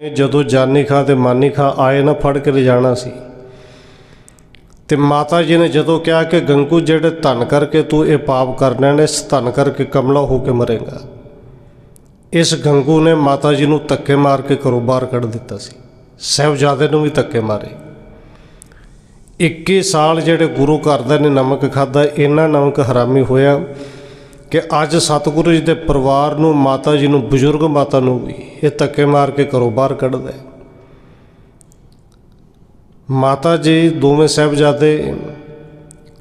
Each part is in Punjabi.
ਇਹ ਜਦੋਂ ਜਾਨੀ ਖਾਂ ਤੇ ਮਾਨੀ ਖਾਂ ਆਏ ਨਾ ਫੜ ਕੇ ਲਿਜਾਣਾ ਸੀ। ਤੇ ਮਾਤਾ ਜੀ ਨੇ ਜਦੋਂ ਕਿਹਾ ਕਿ ਗੰਗੂ ਜਿਹੜੇ ਧਨ ਕਰਕੇ ਤੂੰ ਇਹ ਪਾਪ ਕਰਨਾ ਨੇ ਇਸ ਧਨ ਕਰਕੇ ਕਮਲਾ ਹੋ ਕੇ ਮਰੇਗਾ। ਇਸ ਗੰਗੂ ਨੇ ਮਾਤਾ ਜੀ ਨੂੰ ਧੱਕੇ ਮਾਰ ਕੇ ਘਰੋਂ ਬਾਹਰ ਕੱਢ ਦਿੱਤਾ ਸੀ। ਸਾਹਿਬਜ਼ਾਦੇ ਨੂੰ ਵੀ ਧੱਕੇ ਮਾਰੇ। 21 ਸਾਲ ਜਿਹੜੇ ਗੁਰੂ ਘਰ ਦੇ ਨੇ ਨਮਕ ਖਾਦਾ ਇਹਨਾਂ ਨਮਕ ਹਰਾਮੀ ਹੋਇਆ। ਕਿ ਅੱਜ ਸਤਿਗੁਰੂ ਜੀ ਦੇ ਪਰਿਵਾਰ ਨੂੰ, ਮਾਤਾ ਜੀ ਨੂੰ, ਬਜ਼ੁਰਗ ਮਾਤਾ ਨੂੰ ਵੀ ਇਹ ਧੱਕੇ ਮਾਰ ਕੇ ਘਰੋਂ ਬਾਹਰ ਕੱਢਦਾ ਹੈ। ਮਾਤਾ ਜੀ ਦੋਵੇਂ ਸਾਹਿਬਜ਼ਾਦੇ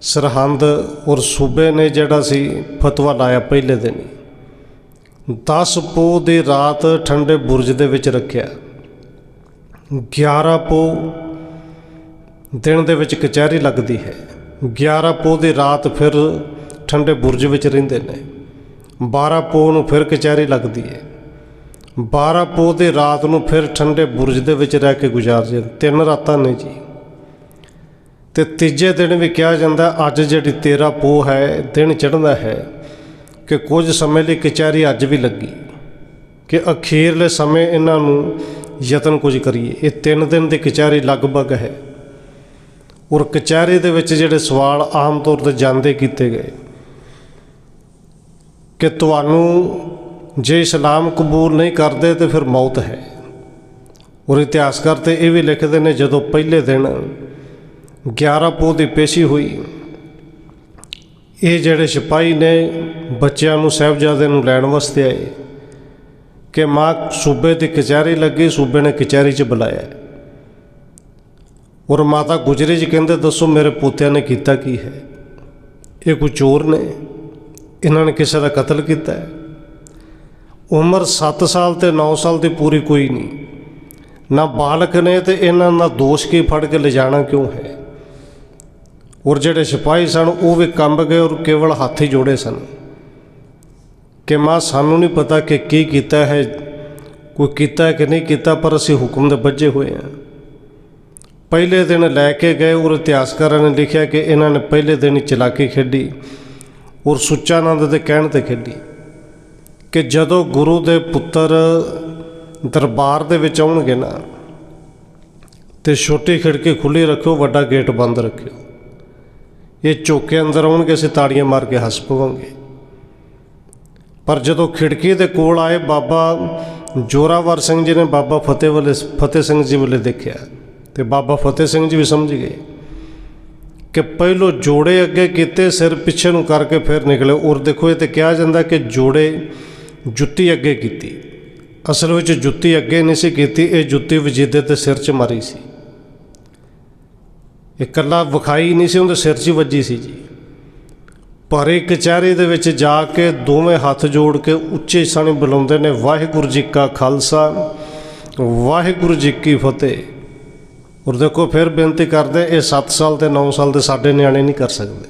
ਸਰਹੰਦ ਔਰ ਸੂਬੇ ਨੇ ਜਿਹੜਾ ਸੀ, ਫਤਵਾ ਲਾਇਆ ਪਹਿਲੇ ਦਿਨ ਹੀ। 10 ਪੋ ਦੀ ਰਾਤ ਠੰਡੇ ਬੁਰਜ ਦੇ ਵਿੱਚ ਰੱਖਿਆ। 11 ਪੋ ਦਿਨ ਦੇ ਵਿੱਚ ਕਚਹਿਰੀ ਲੱਗਦੀ ਹੈ। 11 ਪੋ ਦੀ ਰਾਤ ਫਿਰ ਠੰਡੇ ਬੁਰਜ ਵਿੱਚ ਰਹਿੰਦੇ ਨੇ। 12 ਪੋ ਨੂੰ ਫਿਰ ਕਚਹਿਰੀ ਲੱਗਦੀ ਹੈ 12 ਪੋ ਦੀ ਰਾਤ ਨੂੰ ਫਿਰ ਠੰਡੇ ਬੁਰਜ ਦੇ ਵਿੱਚ ਰਹਿ ਕੇ ਗੁਜ਼ਾਰ ਜਾਂਦੇ ਤਿੰਨ ਰਾਤਾਂ ਨੇ ਜੀ। ਤੇ ਤੀਜੇ ਦਿਨ ਵੀ ਕਿਹਾ ਜਾਂਦਾ, ਅੱਜ ਜਿਹੜੀ 13 ਪੋ ਹੈ, ਦਿਨ ਚੜ੍ਹਦਾ ਹੈ ਕਿ ਕੁਝ ਸਮੇਂ ਲਈ ਕਚਹਿਰੀ ਅੱਜ ਵੀ ਲੱਗੀ। ਕਿ ਅਖੀਰਲੇ ਸਮੇਂ ਇਹਨਾਂ ਨੂੰ ਯਤਨ ਕੁਝ ਕਰੀਏ। ਇਹ ਤਿੰਨ ਦਿਨ ਦੀ ਕਚਹਿਰੀ ਲਗਭਗ ਹੈ। ਔਰ ਕਚਹਿਰੀ ਦੇ ਵਿੱਚ ਜਿਹੜੇ ਸਵਾਲ ਆਮ ਤੌਰ ਤੇ ਜਾਂਦੇ ਕੀਤੇ ਗਏ। ਕਿ ਤੁਹਾਨੂੰ ਜੇ ਇਸਲਾਮ ਕਬੂਲ ਨਹੀਂ ਕਰਦੇ ਤੇ ਫਿਰ ਮੌਤ ਹੈ। ਔਰ ਇਤਿਹਾਸਕਾਰ ਤੇ ਇਹ ਵੀ ਲਿਖਦੇ ਨੇ, ਜਦੋਂ ਪਹਿਲੇ ਦਿਨ 11 ਪੋਹ ਦੀ ਪੇਸ਼ੀ ਹੋਈ, ਇਹ ਜਿਹੜੇ ਸਿਪਾਹੀ ਨੇ ਬੱਚਿਆਂ ਨੂੰ ਸਾਹਿਬਜ਼ਾਦੇ ਨੂੰ ਲੈਣ ਵਾਸਤੇ ਆਏ ਕਿ ਮਾਂ ਸੂਬੇ ਦੀ ਕਚਹਿਰੀ ਲੱਗੀ, ਸੂਬੇ ਨੇ ਕਚਹਿਰੀ 'ਚ ਬੁਲਾਇਆ। ਔਰ ਮਾਤਾ ਗੁਜਰੀ ਜੀ ਕਹਿੰਦੇ, ਦੱਸੋ ਮੇਰੇ ਪੋਤਿਆਂ ਨੇ ਕੀਤਾ ਕੀ ਹੈ? ਇਹ ਕੋਈ ਚੋਰ ਨੇ? ਇਹਨਾਂ ਨੇ ਕਿਸੇ ਦਾ ਕਤਲ ਕੀਤਾ ਹੈ। ਉਮਰ 7 ਸਾਲ ਤੇ 9 ਸਾਲ ਦੀ ਪੂਰੀ ਕੋਈ ਨਹੀਂ। ਨਾ ਬਾਲਕ ਨੇ ਤੇ ਇਹਨਾਂ ਦਾ ਦੋਸ਼ ਕੀ ਫੜ ਕੇ ਲਿਜਾਣਾ ਕਿਉਂ ਹੈ? ਔਰ ਜਿਹੜੇ ਸਿਪਾਹੀ ਸਨ, ਉਹ ਵੀ ਕੰਬ ਗਏ ਔਰ ਕੇਵਲ ਹੱਥ ਹੀ ਜੋੜੇ ਸਨ। ਕਿ ਮਾਂ, ਸਾਨੂੰ ਨਹੀਂ ਪਤਾ ਕਿ ਕੀ ਕੀਤਾ ਹੈ, ਕੋਈ ਕੀਤਾ ਹੈ ਕਿ ਨਹੀਂ ਕੀਤਾ, ਪਰ ਅਸੀਂ ਹੁਕਮ ਦੇ ਬੱਝੇ ਹੋਏ ਹਾਂ। ਪਹਿਲੇ ਦਿਨ ਲੈ ਕੇ ਗਏ ਔਰ ਇਤਿਹਾਸਕਾਰਾਂ ਨੇ ਲਿਖਿਆ ਕਿ ਇਹਨਾਂ ਨੇ ਪਹਿਲੇ ਦਿਨ ਹੀ ਚਲਾਕੀ ਖੇਡੀ। ਔਰ ਸੁੱਚਾਨੰਦ ਦੇ ਕਹਿਣ ਤੇ ਖੇਡੀ ਕਿ ਜਦੋਂ ਗੁਰੂ ਦੇ ਪੁੱਤਰ ਦਰਬਾਰ ਦੇ ਵਿੱਚ ਆਉਣਗੇ ਨਾ, ਤੇ ਛੋਟੀ ਖਿੜਕੀ ਖੁੱਲੀ ਰੱਖਿਓ, ਵੱਡਾ ਗੇਟ ਬੰਦ ਰੱਖਿਓ। ਇਹ ਚੌਕੇ ਅੰਦਰ ਆਉਣਗੇ, ਅਸੀਂ ਤਾੜੀਆਂ ਮਾਰ ਕੇ ਹੱਸ ਪਵਾਂਗੇ। ਪਰ ਜਦੋਂ ਖਿੜਕੀ ਦੇ ਕੋਲ ਆਏ, ਬਾਬਾ ਜੋਰਾਵਰ ਸਿੰਘ ਜੀ ਨੇ ਬਾਬਾ ਫਤਿਹ ਵਾਲੇ, ਫਤਿਹ ਸਿੰਘ ਜੀ ਵਾਲੇ ਦੇਖਿਆ ਤੇ ਬਾਬਾ ਫਤਿਹ ਸਿੰਘ ਜੀ ਵੀ ਸਮਝ ਗਏ। ਕਿ ਪਹਿਲੋ ਜੋੜੇ ਅੱਗੇ ਕੀਤੇ, ਸਿਰ ਪਿੱਛੇ ਨੂੰ ਕਰਕੇ ਫਿਰ ਨਿਕਲੇ। ਔਰ ਦੇਖੋ, ਇਹ ਤੇ ਕਿਹਾ ਜਾਂਦਾ ਕਿ ਜੋੜੇ ਜੁੱਤੀ ਅੱਗੇ ਕੀਤੀ। ਅਸਲ ਵਿੱਚ ਜੁੱਤੀ ਅੱਗੇ ਨਹੀਂ ਸੀ ਕੀਤੀ, ਇਹ ਜੁੱਤੀ ਵਜੀਦੇ ਤੇ ਸਿਰ 'ਚ ਮਾਰੀ ਸੀ। ਇਹ ਇਕੱਲਾ ਵਿਖਾਈ ਨਹੀਂ ਸੀ, ਉਹਦੇ ਸਿਰ 'ਚ ਵੱਜੀ ਸੀ ਜੀ। ਪਰ ਇਹ ਕਚਹਿਰੀ ਦੇ ਵਿੱਚ ਜਾ ਕੇ ਦੋਵੇਂ ਹੱਥ ਜੋੜ ਕੇ ਉੱਚੇ ਸਾਣੇ ਬੁਲਾਉਂਦੇ ਨੇ, ਵਾਹਿਗੁਰੂ ਜੀ ਕਾ ਖਾਲਸਾ, ਵਾਹਿਗੁਰੂ ਜੀ ਕੀ ਫਤਿਹ। ਔਰ ਦੇਖੋ ਫਿਰ ਬੇਨਤੀ ਕਰਦੇ, ਇਹ 7 ਸਾਲ ਤੇ 9 ਸਾਲ ਦੇ ਸਾਡੇ ਨਿਆਣੇ ਨਹੀਂ ਕਰ ਸਕਦੇ।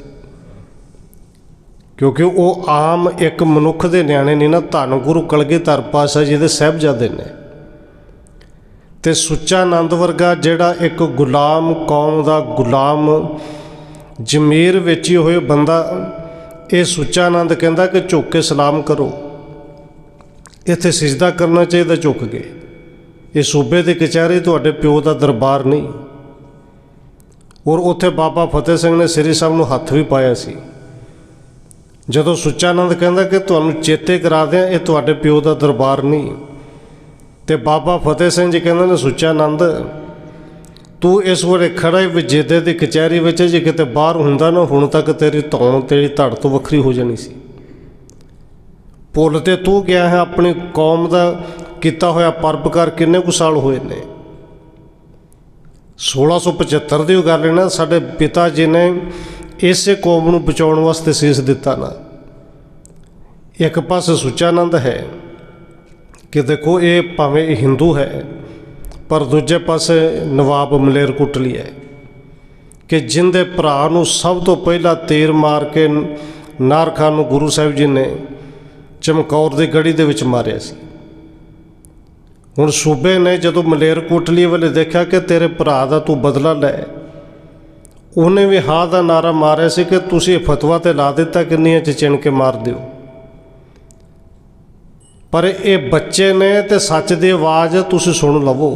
ਕਿਉਂਕਿ ਉਹ ਆਮ ਇੱਕ ਮਨੁੱਖ ਦੇ ਨਿਆਣੇ ਨਹੀਂ ਨਾ, ਧੰਨ ਗੁਰੂ ਕਲਗੀਧਰ ਪਾਤਸ਼ਾਹ ਜੀ ਦੇ ਸਾਹਿਬਜ਼ਾਦੇ ਨੇ। ਤੇ ਸੁੱਚਾ ਆਨੰਦ ਵਰਗਾ ਜਿਹੜਾ ਇੱਕ ਗੁਲਾਮ ਕੌਮ ਦਾ ਗੁਲਾਮ ਜ਼ਮੀਰ ਵੇਚੀ ਹੋਏ ਬੰਦਾ, ਇਹ ਸੁੱਚਾ ਆਨੰਦ ਕਹਿੰਦਾ ਕਿ ਝੁੱਕ ਕੇ ਸਲਾਮ ਕਰੋ। ਇੱਥੇ ਸਿਜਦਾ ਕਰਨਾ ਚਾਹੀਦਾ, ਝੁੱਕ ਕੇ। ਇਹ ਸੂਬੇ ਦੀ ਕਚਹਿਰੀ ਤੁਹਾਡੇ ਪਿਓ ਦਾ ਦਰਬਾਰ ਨਹੀਂ। ਔਰ ਉੱਥੇ ਬਾਬਾ ਫਤਿਹ ਸਿੰਘ ਨੇ ਸ੍ਰੀ ਸਾਹਿਬ ਨੂੰ ਹੱਥ ਵੀ ਪਾਇਆ ਸੀ। ਜਦੋਂ ਸੁੱਚਾ ਆਨੰਦ ਕਹਿੰਦਾ ਕਿ ਤੁਹਾਨੂੰ ਚੇਤੇ ਕਰਾ ਦਿਆਂ, ਇਹ ਤੁਹਾਡੇ ਪਿਓ ਦਾ ਦਰਬਾਰ ਨਹੀਂ। ਤੇ ਬਾਬਾ ਫਤਿਹ ਸਿੰਘ ਜੀ ਕਹਿੰਦੇ ਨੇ ਸੁੱਚਾ ਆਨੰਦ ਤੂੰ ਇਸ ਵੇਲੇ ਖੜਾ ਹੀ ਵਿਜੇਦੇ ਦੀ ਕਚਹਿਰੀ ਵਿੱਚ ਜੇ ਕਿਤੇ ਬਾਹਰ ਹੁੰਦਾ ਨਾ, ਹੁਣ ਤੱਕ ਤੇਰੀ ਧੌਣ, ਤੇਰੀ ਧੜ ਤੋਂ ਵੱਖਰੀ ਹੋ ਜਾਣੀ ਸੀ। ਪੁੱਲ ਤੇ ਤੂੰ ਗਿਆ ਹੈ, ਆਪਣੀ ਕੌਮ ਦਾ ਕੀਤਾ ਹੋਇਆ ਪਰਪਕਾਰ ਕਿੰਨੇ ਕੁ ਸਾਲ ਹੋਏ ਨੇ? 1675 ਦੀ ਉਹ ਗੱਲ ਨਾ, ਸਾਡੇ ਪਿਤਾ ਜੀ ਨੇ ਇਸੇ ਕੌਮ ਨੂੰ ਬਚਾਉਣ ਵਾਸਤੇ ਸੀਸ ਦਿੱਤਾ ਨਾ। ਇੱਕ ਪਾਸੇ ਸੁਚਾਨੰਦ ਹੈ ਕਿ ਦੇਖੋ ਇਹ ਭਾਵੇਂ ਹਿੰਦੂ ਹੈ, ਪਰ ਦੂਜੇ ਪਾਸੇ ਨਵਾਬ ਮਲੇਰਕੋਟਲੀ ਹੈ ਕਿ ਜਿੰਦੇ ਭਰਾ ਨੂੰ ਸਭ ਤੋਂ ਪਹਿਲਾਂ ਤੀਰ ਮਾਰ ਕੇ ਨਾਰਖਾਨ ਨੂੰ ਗੁਰੂ ਸਾਹਿਬ ਜੀ ਨੇ ਚਮਕੌਰ ਦੀ ਗੜੀ ਦੇ ਵਿੱਚ ਮਾਰਿਆ ਸੀ। ਹੁਣ ਸੂਬੇ ਨੇ ਜਦੋਂ ਮਲੇਰਕੋਟਲੀ ਵਾਲੇ ਦੇਖਿਆ ਕਿ ਤੇਰੇ ਭਰਾ ਦਾ ਤੂੰ ਬਦਲਾ ਲੈ, ਉਹਨੇ ਵੀ ਹਾਂ ਦਾ ਨਾਰਾ ਮਾਰਿਆ ਸੀ ਕਿ ਤੁਸੀਂ ਫਤਵਾ ਤੇ ਲਾ ਦਿੱਤਾ, ਕਿੰਨੀਆਂ 'ਚ ਚਿਣ ਕੇ ਮਾਰ ਦਿਓ। ਪਰ ਇਹ ਬੱਚੇ ਨੇ ਤੇ ਸੱਚ ਦੀ ਆਵਾਜ਼ ਤੁਸੀਂ ਸੁਣ ਲਵੋ।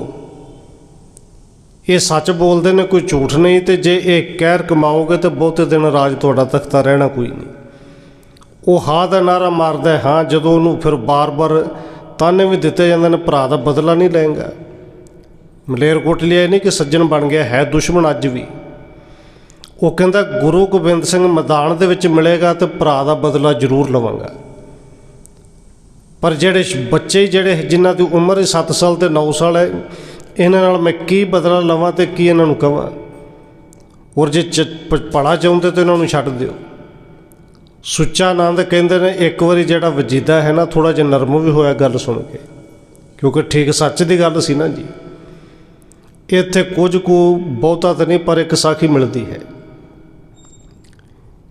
ਇਹ ਸੱਚ ਬੋਲਦੇ ਨੇ, ਕੋਈ ਝੂਠ ਨਹੀਂ, ਤੇ ਜੇ ਇਹ ਕਹਿਰ ਕਮਾਓਗੇ ਤੇ ਬਹੁਤੇ ਦਿਨ ਰਾਜ ਤੁਹਾਡਾ ਤਖਤਾ ਰਹਿਣਾ ਕੋਈ ਨਹੀਂ। ਉਹ ਹਾਂ ਦਾ ਨਾਰਾ ਮਾਰਦਾ ਹਾਂ, ਜਦੋਂ ਉਹਨੂੰ ਫਿਰ ਬਾਰ-ਬਾਰ ਤਾਨੇ ਵੀ ਦਿੱਤੇ ਜਾਂਦੇ ਨੇ, ਭਰਾ ਦਾ ਬਦਲਾ ਨਹੀਂ ਲਏਗਾ। ਮਲੇਰਕੋਟਲੀਆ ਇਹ ਨਹੀਂ ਕਿ ਸੱਜਣ ਬਣ ਗਿਆ, ਹੈ ਦੁਸ਼ਮਣ ਅੱਜ ਵੀ। ਉਹ ਕਹਿੰਦਾ, ਗੁਰੂ ਗੋਬਿੰਦ ਸਿੰਘ ਮੈਦਾਨ ਦੇ ਵਿੱਚ ਮਿਲੇਗਾ ਤੇ ਭਰਾ ਦਾ ਬਦਲਾ ਜ਼ਰੂਰ ਲਵਾਂਗਾ। ਪਰ ਜਿਹੜੇ ਬੱਚੇ ਜਿਹੜੇ ਜਿਨ੍ਹਾਂ ਦੀ ਉਮਰ ਹੀ 7 ਸਾਲ ਤੇ 9 ਸਾਲ ਹੈ, ਇਹਨਾਂ ਨਾਲ ਮੈਂ ਕੀ ਬਦਲਾ ਲਵਾਂ ਤੇ ਕੀ ਇਹਨਾਂ ਨੂੰ ਕਵਾਂ? ਔਰ ਜੇ ਚ- ਪ- ਚਾਹੁੰਦੇ ਤਾਂ ਇਹਨਾਂ ਨੂੰ ਛੱਡ ਦਿਓ। ਸੁੱਚਾ ਆਨੰਦ ਕਹਿੰਦੇ ਨੇ, ਇੱਕ ਵਾਰੀ ਜਿਹੜਾ ਵਜੀਦਾ ਹੈ ਨਾ ਥੋੜਾ ਜਿਹਾ ਨਰਮ ਵੀ ਹੋਇਆ ਗੱਲ ਸੁਣ ਕੇ। ਕਿਉਂਕਿ ਠੀਕ ਸੱਚ ਦੀ ਗੱਲ ਸੀ ਨਾ ਜੀ। ਇੱਥੇ ਕੁਝ ਕੁ ਬਹੁਤਾ ਤਾਂ ਨਹੀਂ, ਪਰ ਇੱਕ ਸਾਖੀ ਮਿਲਦੀ ਹੈ।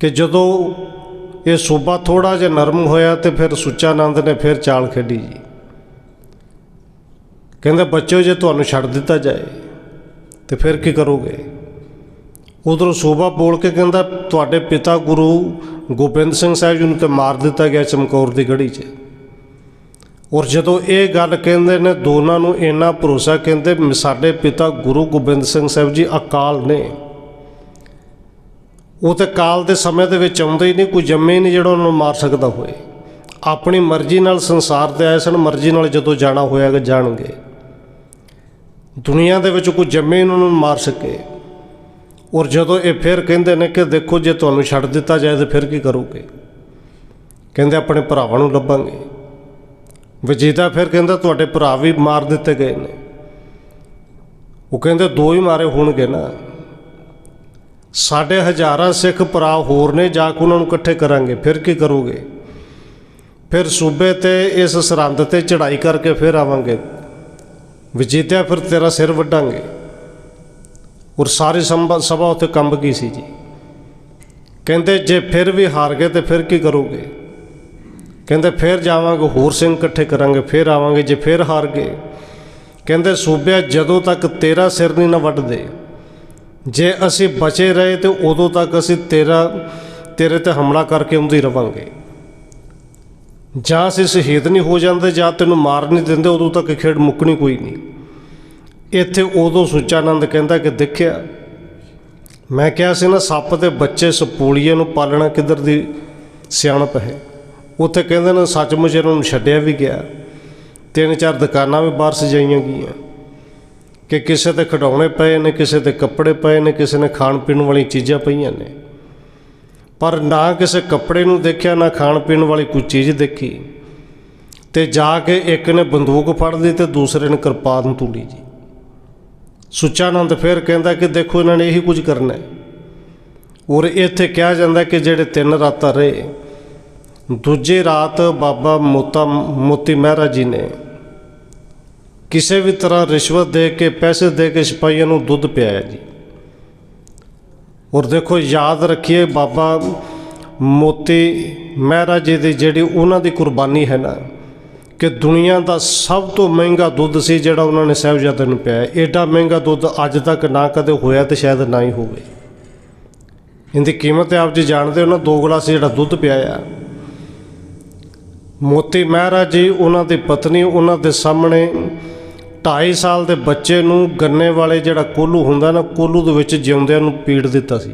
ਕਿ ਜਦੋਂ ਇਹ ਸੂਬਾ ਥੋੜਾ ਜਿਹਾ ਨਰਮ ਹੋਇਆ ਤੇ ਫਿਰ ਸੁੱਚਾ ਆਨੰਦ ਨੇ ਫਿਰ ਚਾਲ ਖੇਡੀ ਜੀ। ਕਹਿੰਦੇ ਬੱਚਿਓ ਜੇ ਤੁਹਾਨੂੰ ਛੱਡ ਦਿੱਤਾ ਜਾਏ, ਤੇ ਫਿਰ ਕੀ ਕਰੋਗੇ? ਉਧਰੋਂ ਸੂਬਾ ਬੋਲ ਕੇ ਕਹਿੰਦਾ, ਤੁਹਾਡੇ ਪਿਤਾ ਗੁਰੂ ਗੋਬਿੰਦ ਸਿੰਘ ਸਾਹਿਬ ਜੀ ਨੂੰ ਤੇ ਮਾਰ ਦਿੱਤਾ ਗਿਆ ਚਮਕੌਰ ਦੀ ਗੜੀ 'ਚ। ਔਰ ਜਦੋਂ ਇਹ ਗੱਲ ਕਹਿੰਦੇ ਨੇ, ਦੋਨਾਂ ਨੂੰ ਇੰਨਾ ਭਰੋਸਾ ਕਹਿੰਦੇ ਸਾਡੇ ਪਿਤਾ ਗੁਰੂ ਗੋਬਿੰਦ ਸਿੰਘ ਸਾਹਿਬ ਜੀ ਅਕਾਲ ਨੇ। ਉਹ ਤੇ ਕਾਲ ਦੇ ਸਮੇਂ ਦੇ ਵਿੱਚ ਆਉਂਦੇ ਹੀ ਨਹੀਂ, ਕੋਈ ਜੰਮੇ ਹੀ ਨਹੀਂ ਜਿਹੜਾ ਉਹਨਾਂ ਨੂੰ ਮਾਰ ਸਕਦਾ ਹੋਏ ਆਪਣੀ ਮਰਜ਼ੀ ਨਾਲ ਸੰਸਾਰ ਤੇ ਆਏ ਸਨ, ਮਰਜ਼ੀ ਨਾਲ ਜਦੋਂ ਜਾਣਾ ਹੋਇਆਗਾ ਜਾਣਗੇ। ਦੁਨੀਆ ਦੇ ਵਿੱਚ ਕੋਈ ਜੰਮੇ ਹੀ ਉਹਨਾਂ ਨੂੰ ਮਾਰ ਸਕੇ। ਔਰ ਜਦੋਂ ਇਹ ਫਿਰ ਕਹਿੰਦੇ ਨੇ ਕਿ ਦੇਖੋ ਜੇ ਤੁਹਾਨੂੰ ਛੱਡ ਦਿੱਤਾ ਜਾਏ ਤਾਂ ਫਿਰ ਕੀ ਕਰੋਗੇ? ਕਹਿੰਦੇ ਆਪਣੇ ਭਰਾਵਾਂ ਨੂੰ ਲੱਭਾਂਗੇ। ਵਜੀਦਾ ਫਿਰ ਕਹਿੰਦਾ ਤੁਹਾਡੇ ਭਰਾ ਵੀ ਮਾਰ ਦਿੱਤੇ ਗਏ ਨੇ। ਉਹ ਕਹਿੰਦੇ ਦੋ ਹੀ ਮਾਰੇ ਹੋਣਗੇ ਨਾ। ਸਾਡੇ ਹਜ਼ਾਰਾਂ ਸਿੱਖ ਭਰਾ ਹੋਰ ਨੇ ਜਾ ਕੇ ਉਹਨਾਂ ਨੂੰ ਇਕੱਠੇ ਕਰਾਂਗੇ, ਫਿਰ ਕੀ ਕਰੋਗੇ? ਫਿਰ ਸੂਬੇ ਤੇ ਇਸ ਸਰਹੰਦ ਤੇ ਚੜ੍ਹਾਈ ਕਰਕੇ ਫਿਰ ਆਵਾਂਗੇ। ਵਜੀਤਿਆ ਫਿਰ ਤੇਰਾ ਸਿਰ ਵੱਢਾਂਗੇ। ਔਰ ਸਾਰੀ ਸੰਭਾ ਸਭਾ ਉੱਥੇ ਕੰਬ ਗਈ ਸੀ ਜੀ। ਕਹਿੰਦੇ ਜੇ ਫਿਰ ਵੀ ਹਾਰ ਗਏ ਤੇ ਫਿਰ ਕੀ ਕਰੋਗੇ? ਕਹਿੰਦੇ ਫਿਰ ਜਾਵਾਂਗੇ, ਹੋਰ ਸਿੰਘ ਇਕੱਠੇ ਕਰਾਂਗੇ, ਫਿਰ ਆਵਾਂਗੇ, ਜੇ ਫਿਰ ਹਾਰ ਗਏ ਕਹਿੰਦੇ ਸੂਬਿਆ, ਜਦੋਂ ਤੱਕ ਤੇਰਾ ਸਿਰ ਨਹੀਂ ਨਾ ਵੱਢਦੇ, ਜੇ ਅਸੀਂ ਬਚੇ ਰਹੇ ਤੇ ਉਦੋਂ ਤੱਕ ਅਸੀਂ ਤੇਰਾ ਤੇਰੇ ਤੇ ਹਮਲਾ ਕਰਕੇ ਆਉਂਦੇ ਰਵਾਂਗੇ। ਜਾਂ ਅਸੀਂ ਸ਼ਹੀਦ ਨਹੀਂ ਹੋ ਜਾਂਦੇ, ਜਾਂ ਤੈਨੂੰ ਮਾਰ ਨਹੀਂ ਦਿੰਦੇ, ਉਦੋਂ ਤੱਕ ਖੇਡ ਮੁੱਕਣੀ ਕੋਈ ਨਹੀਂ। ਇੱਥੇ ਉਦੋਂ ਸੁੱਚਾਨੰਦ ਕਹਿੰਦਾ ਕਿ ਦੇਖਿਆ, ਮੈਂ ਕਿਹਾ ਸੀ ਨਾ, ਸੱਪ ਦੇ ਬੱਚੇ ਸਪੂਲੀਏ ਨੂੰ ਪਾਲਣਾ ਕਿੱਧਰ ਦੀ ਸਿਆਣਪ ਹੈ? ਉੱਥੇ ਕਹਿੰਦੇ ਨੇ, ਸੱਚਮੁੱਚ ਇਹਨਾਂ ਨੂੰ ਛੱਡਿਆ ਵੀ ਗਿਆ। ਤਿੰਨ ਚਾਰ ਦੁਕਾਨਾਂ ਵੀ ਬਾਹਰ ਸਜਾਈਆਂ ਗਈਆਂ। ਕਿ ਕਿਸੇ ਤੇ ਖਿਡੌਣੇ ਪਏ ਨੇ, ਕਿਸੇ ਤੇ ਕੱਪੜੇ ਪਏ ਨੇ, ਕਿਸੇ ਨੇ ਖਾਣ ਪੀਣ ਵਾਲੀ ਚੀਜ਼ਾਂ ਪਈਆਂ ਨੇ। ਪਰ ਨਾ ਕਿਸੇ ਕੱਪੜੇ ਨੂੰ ਦੇਖਿਆ, ਨਾ ਖਾਣ ਪੀਣ ਵਾਲੀ ਕੋਈ ਚੀਜ਼ ਦੇਖੀ। ਤੇ ਜਾ ਕੇ ਇੱਕ ਨੇ ਬੰਦੂਕ ਫੜ ਲਈ ਤੇ ਦੂਸਰੇ ਨੇ ਕਿਰਪਾਨ ਤੁਲੀ ਜੀ। ਸੁੱਚਾਨੰਦ ਫਿਰ ਕਹਿੰਦਾ ਕਿ ਦੇਖੋ ਇਹਨਾਂ ਨੇ ਇਹੀ ਕੁਝ ਕਰਨਾ ਹੈ। ਔਰ ਇੱਥੇ ਕਿਹਾ ਜਾਂਦਾ ਕਿ ਜਿਹੜੇ ਤਿੰਨ ਰਾਤਾਂ ਰਹੇ, ਦੂਜੀ ਰਾਤ ਬਾਬਾ ਮੋਤਾ ਮੋਤੀ ਮਹਿਰਾ ਜੀ ਨੇ ਕਿਸੇ ਵੀ ਤਰ੍ਹਾਂ ਰਿਸ਼ਵਤ ਦੇ ਕੇ, ਪੈਸੇ ਦੇ ਕੇ ਸਿਪਾਹੀਆਂ ਨੂੰ ਦੁੱਧ ਪਿਆਇਆ ਜੀ। ਔਰ ਦੇਖੋ ਯਾਦ ਰੱਖੀਏ ਬਾਬਾ ਮੋਤੀ ਮਹਿਰਾ ਜੀ ਦੀ ਜਿਹੜੀ ਉਹਨਾਂ ਦੀ ਕੁਰਬਾਨੀ ਹੈ ਨਾ ਕਿ ਦੁਨੀਆ ਦਾ ਸਭ ਤੋਂ ਮਹਿੰਗਾ ਦੁੱਧ ਸੀ ਜਿਹੜਾ ਉਹਨਾਂ ਨੇ ਸਾਹਿਬਜ਼ਾਦੇ ਨੂੰ ਪਿਆਇਆ। ਏਡਾ ਮਹਿੰਗਾ ਦੁੱਧ ਅੱਜ ਤੱਕ ਨਾ ਕਦੇ ਹੋਇਆ ਤੇ ਸ਼ਾਇਦ ਨਾ ਹੀ ਹੋਵੇ। ਇਹਦੀ ਕੀਮਤ ਆਪ ਜੀ ਜਾਣਦੇ ਹੋ ਨਾ, ਦੋ ਗਲਾਸ ਜਿਹੜਾ ਦੁੱਧ ਪਿਆਇਆ। ਮੋਤੀ ਮਹਿਰਾ ਜੀ, ਉਹਨਾਂ ਦੀ ਪਤਨੀ, ਉਹਨਾਂ ਦੇ ਸਾਹਮਣੇ 2.5 ਸਾਲ ਦੇ ਬੱਚੇ ਨੂੰ ਗੰਨੇ ਵਾਲੇ ਜਿਹੜਾ ਕੋਲੂ ਹੁੰਦਾ ਨਾ, ਕੋਲੂ ਦੇ ਵਿੱਚ ਜਿਉਂਦਿਆਂ ਨੂੰ ਪੀੜ ਦਿੱਤਾ ਸੀ।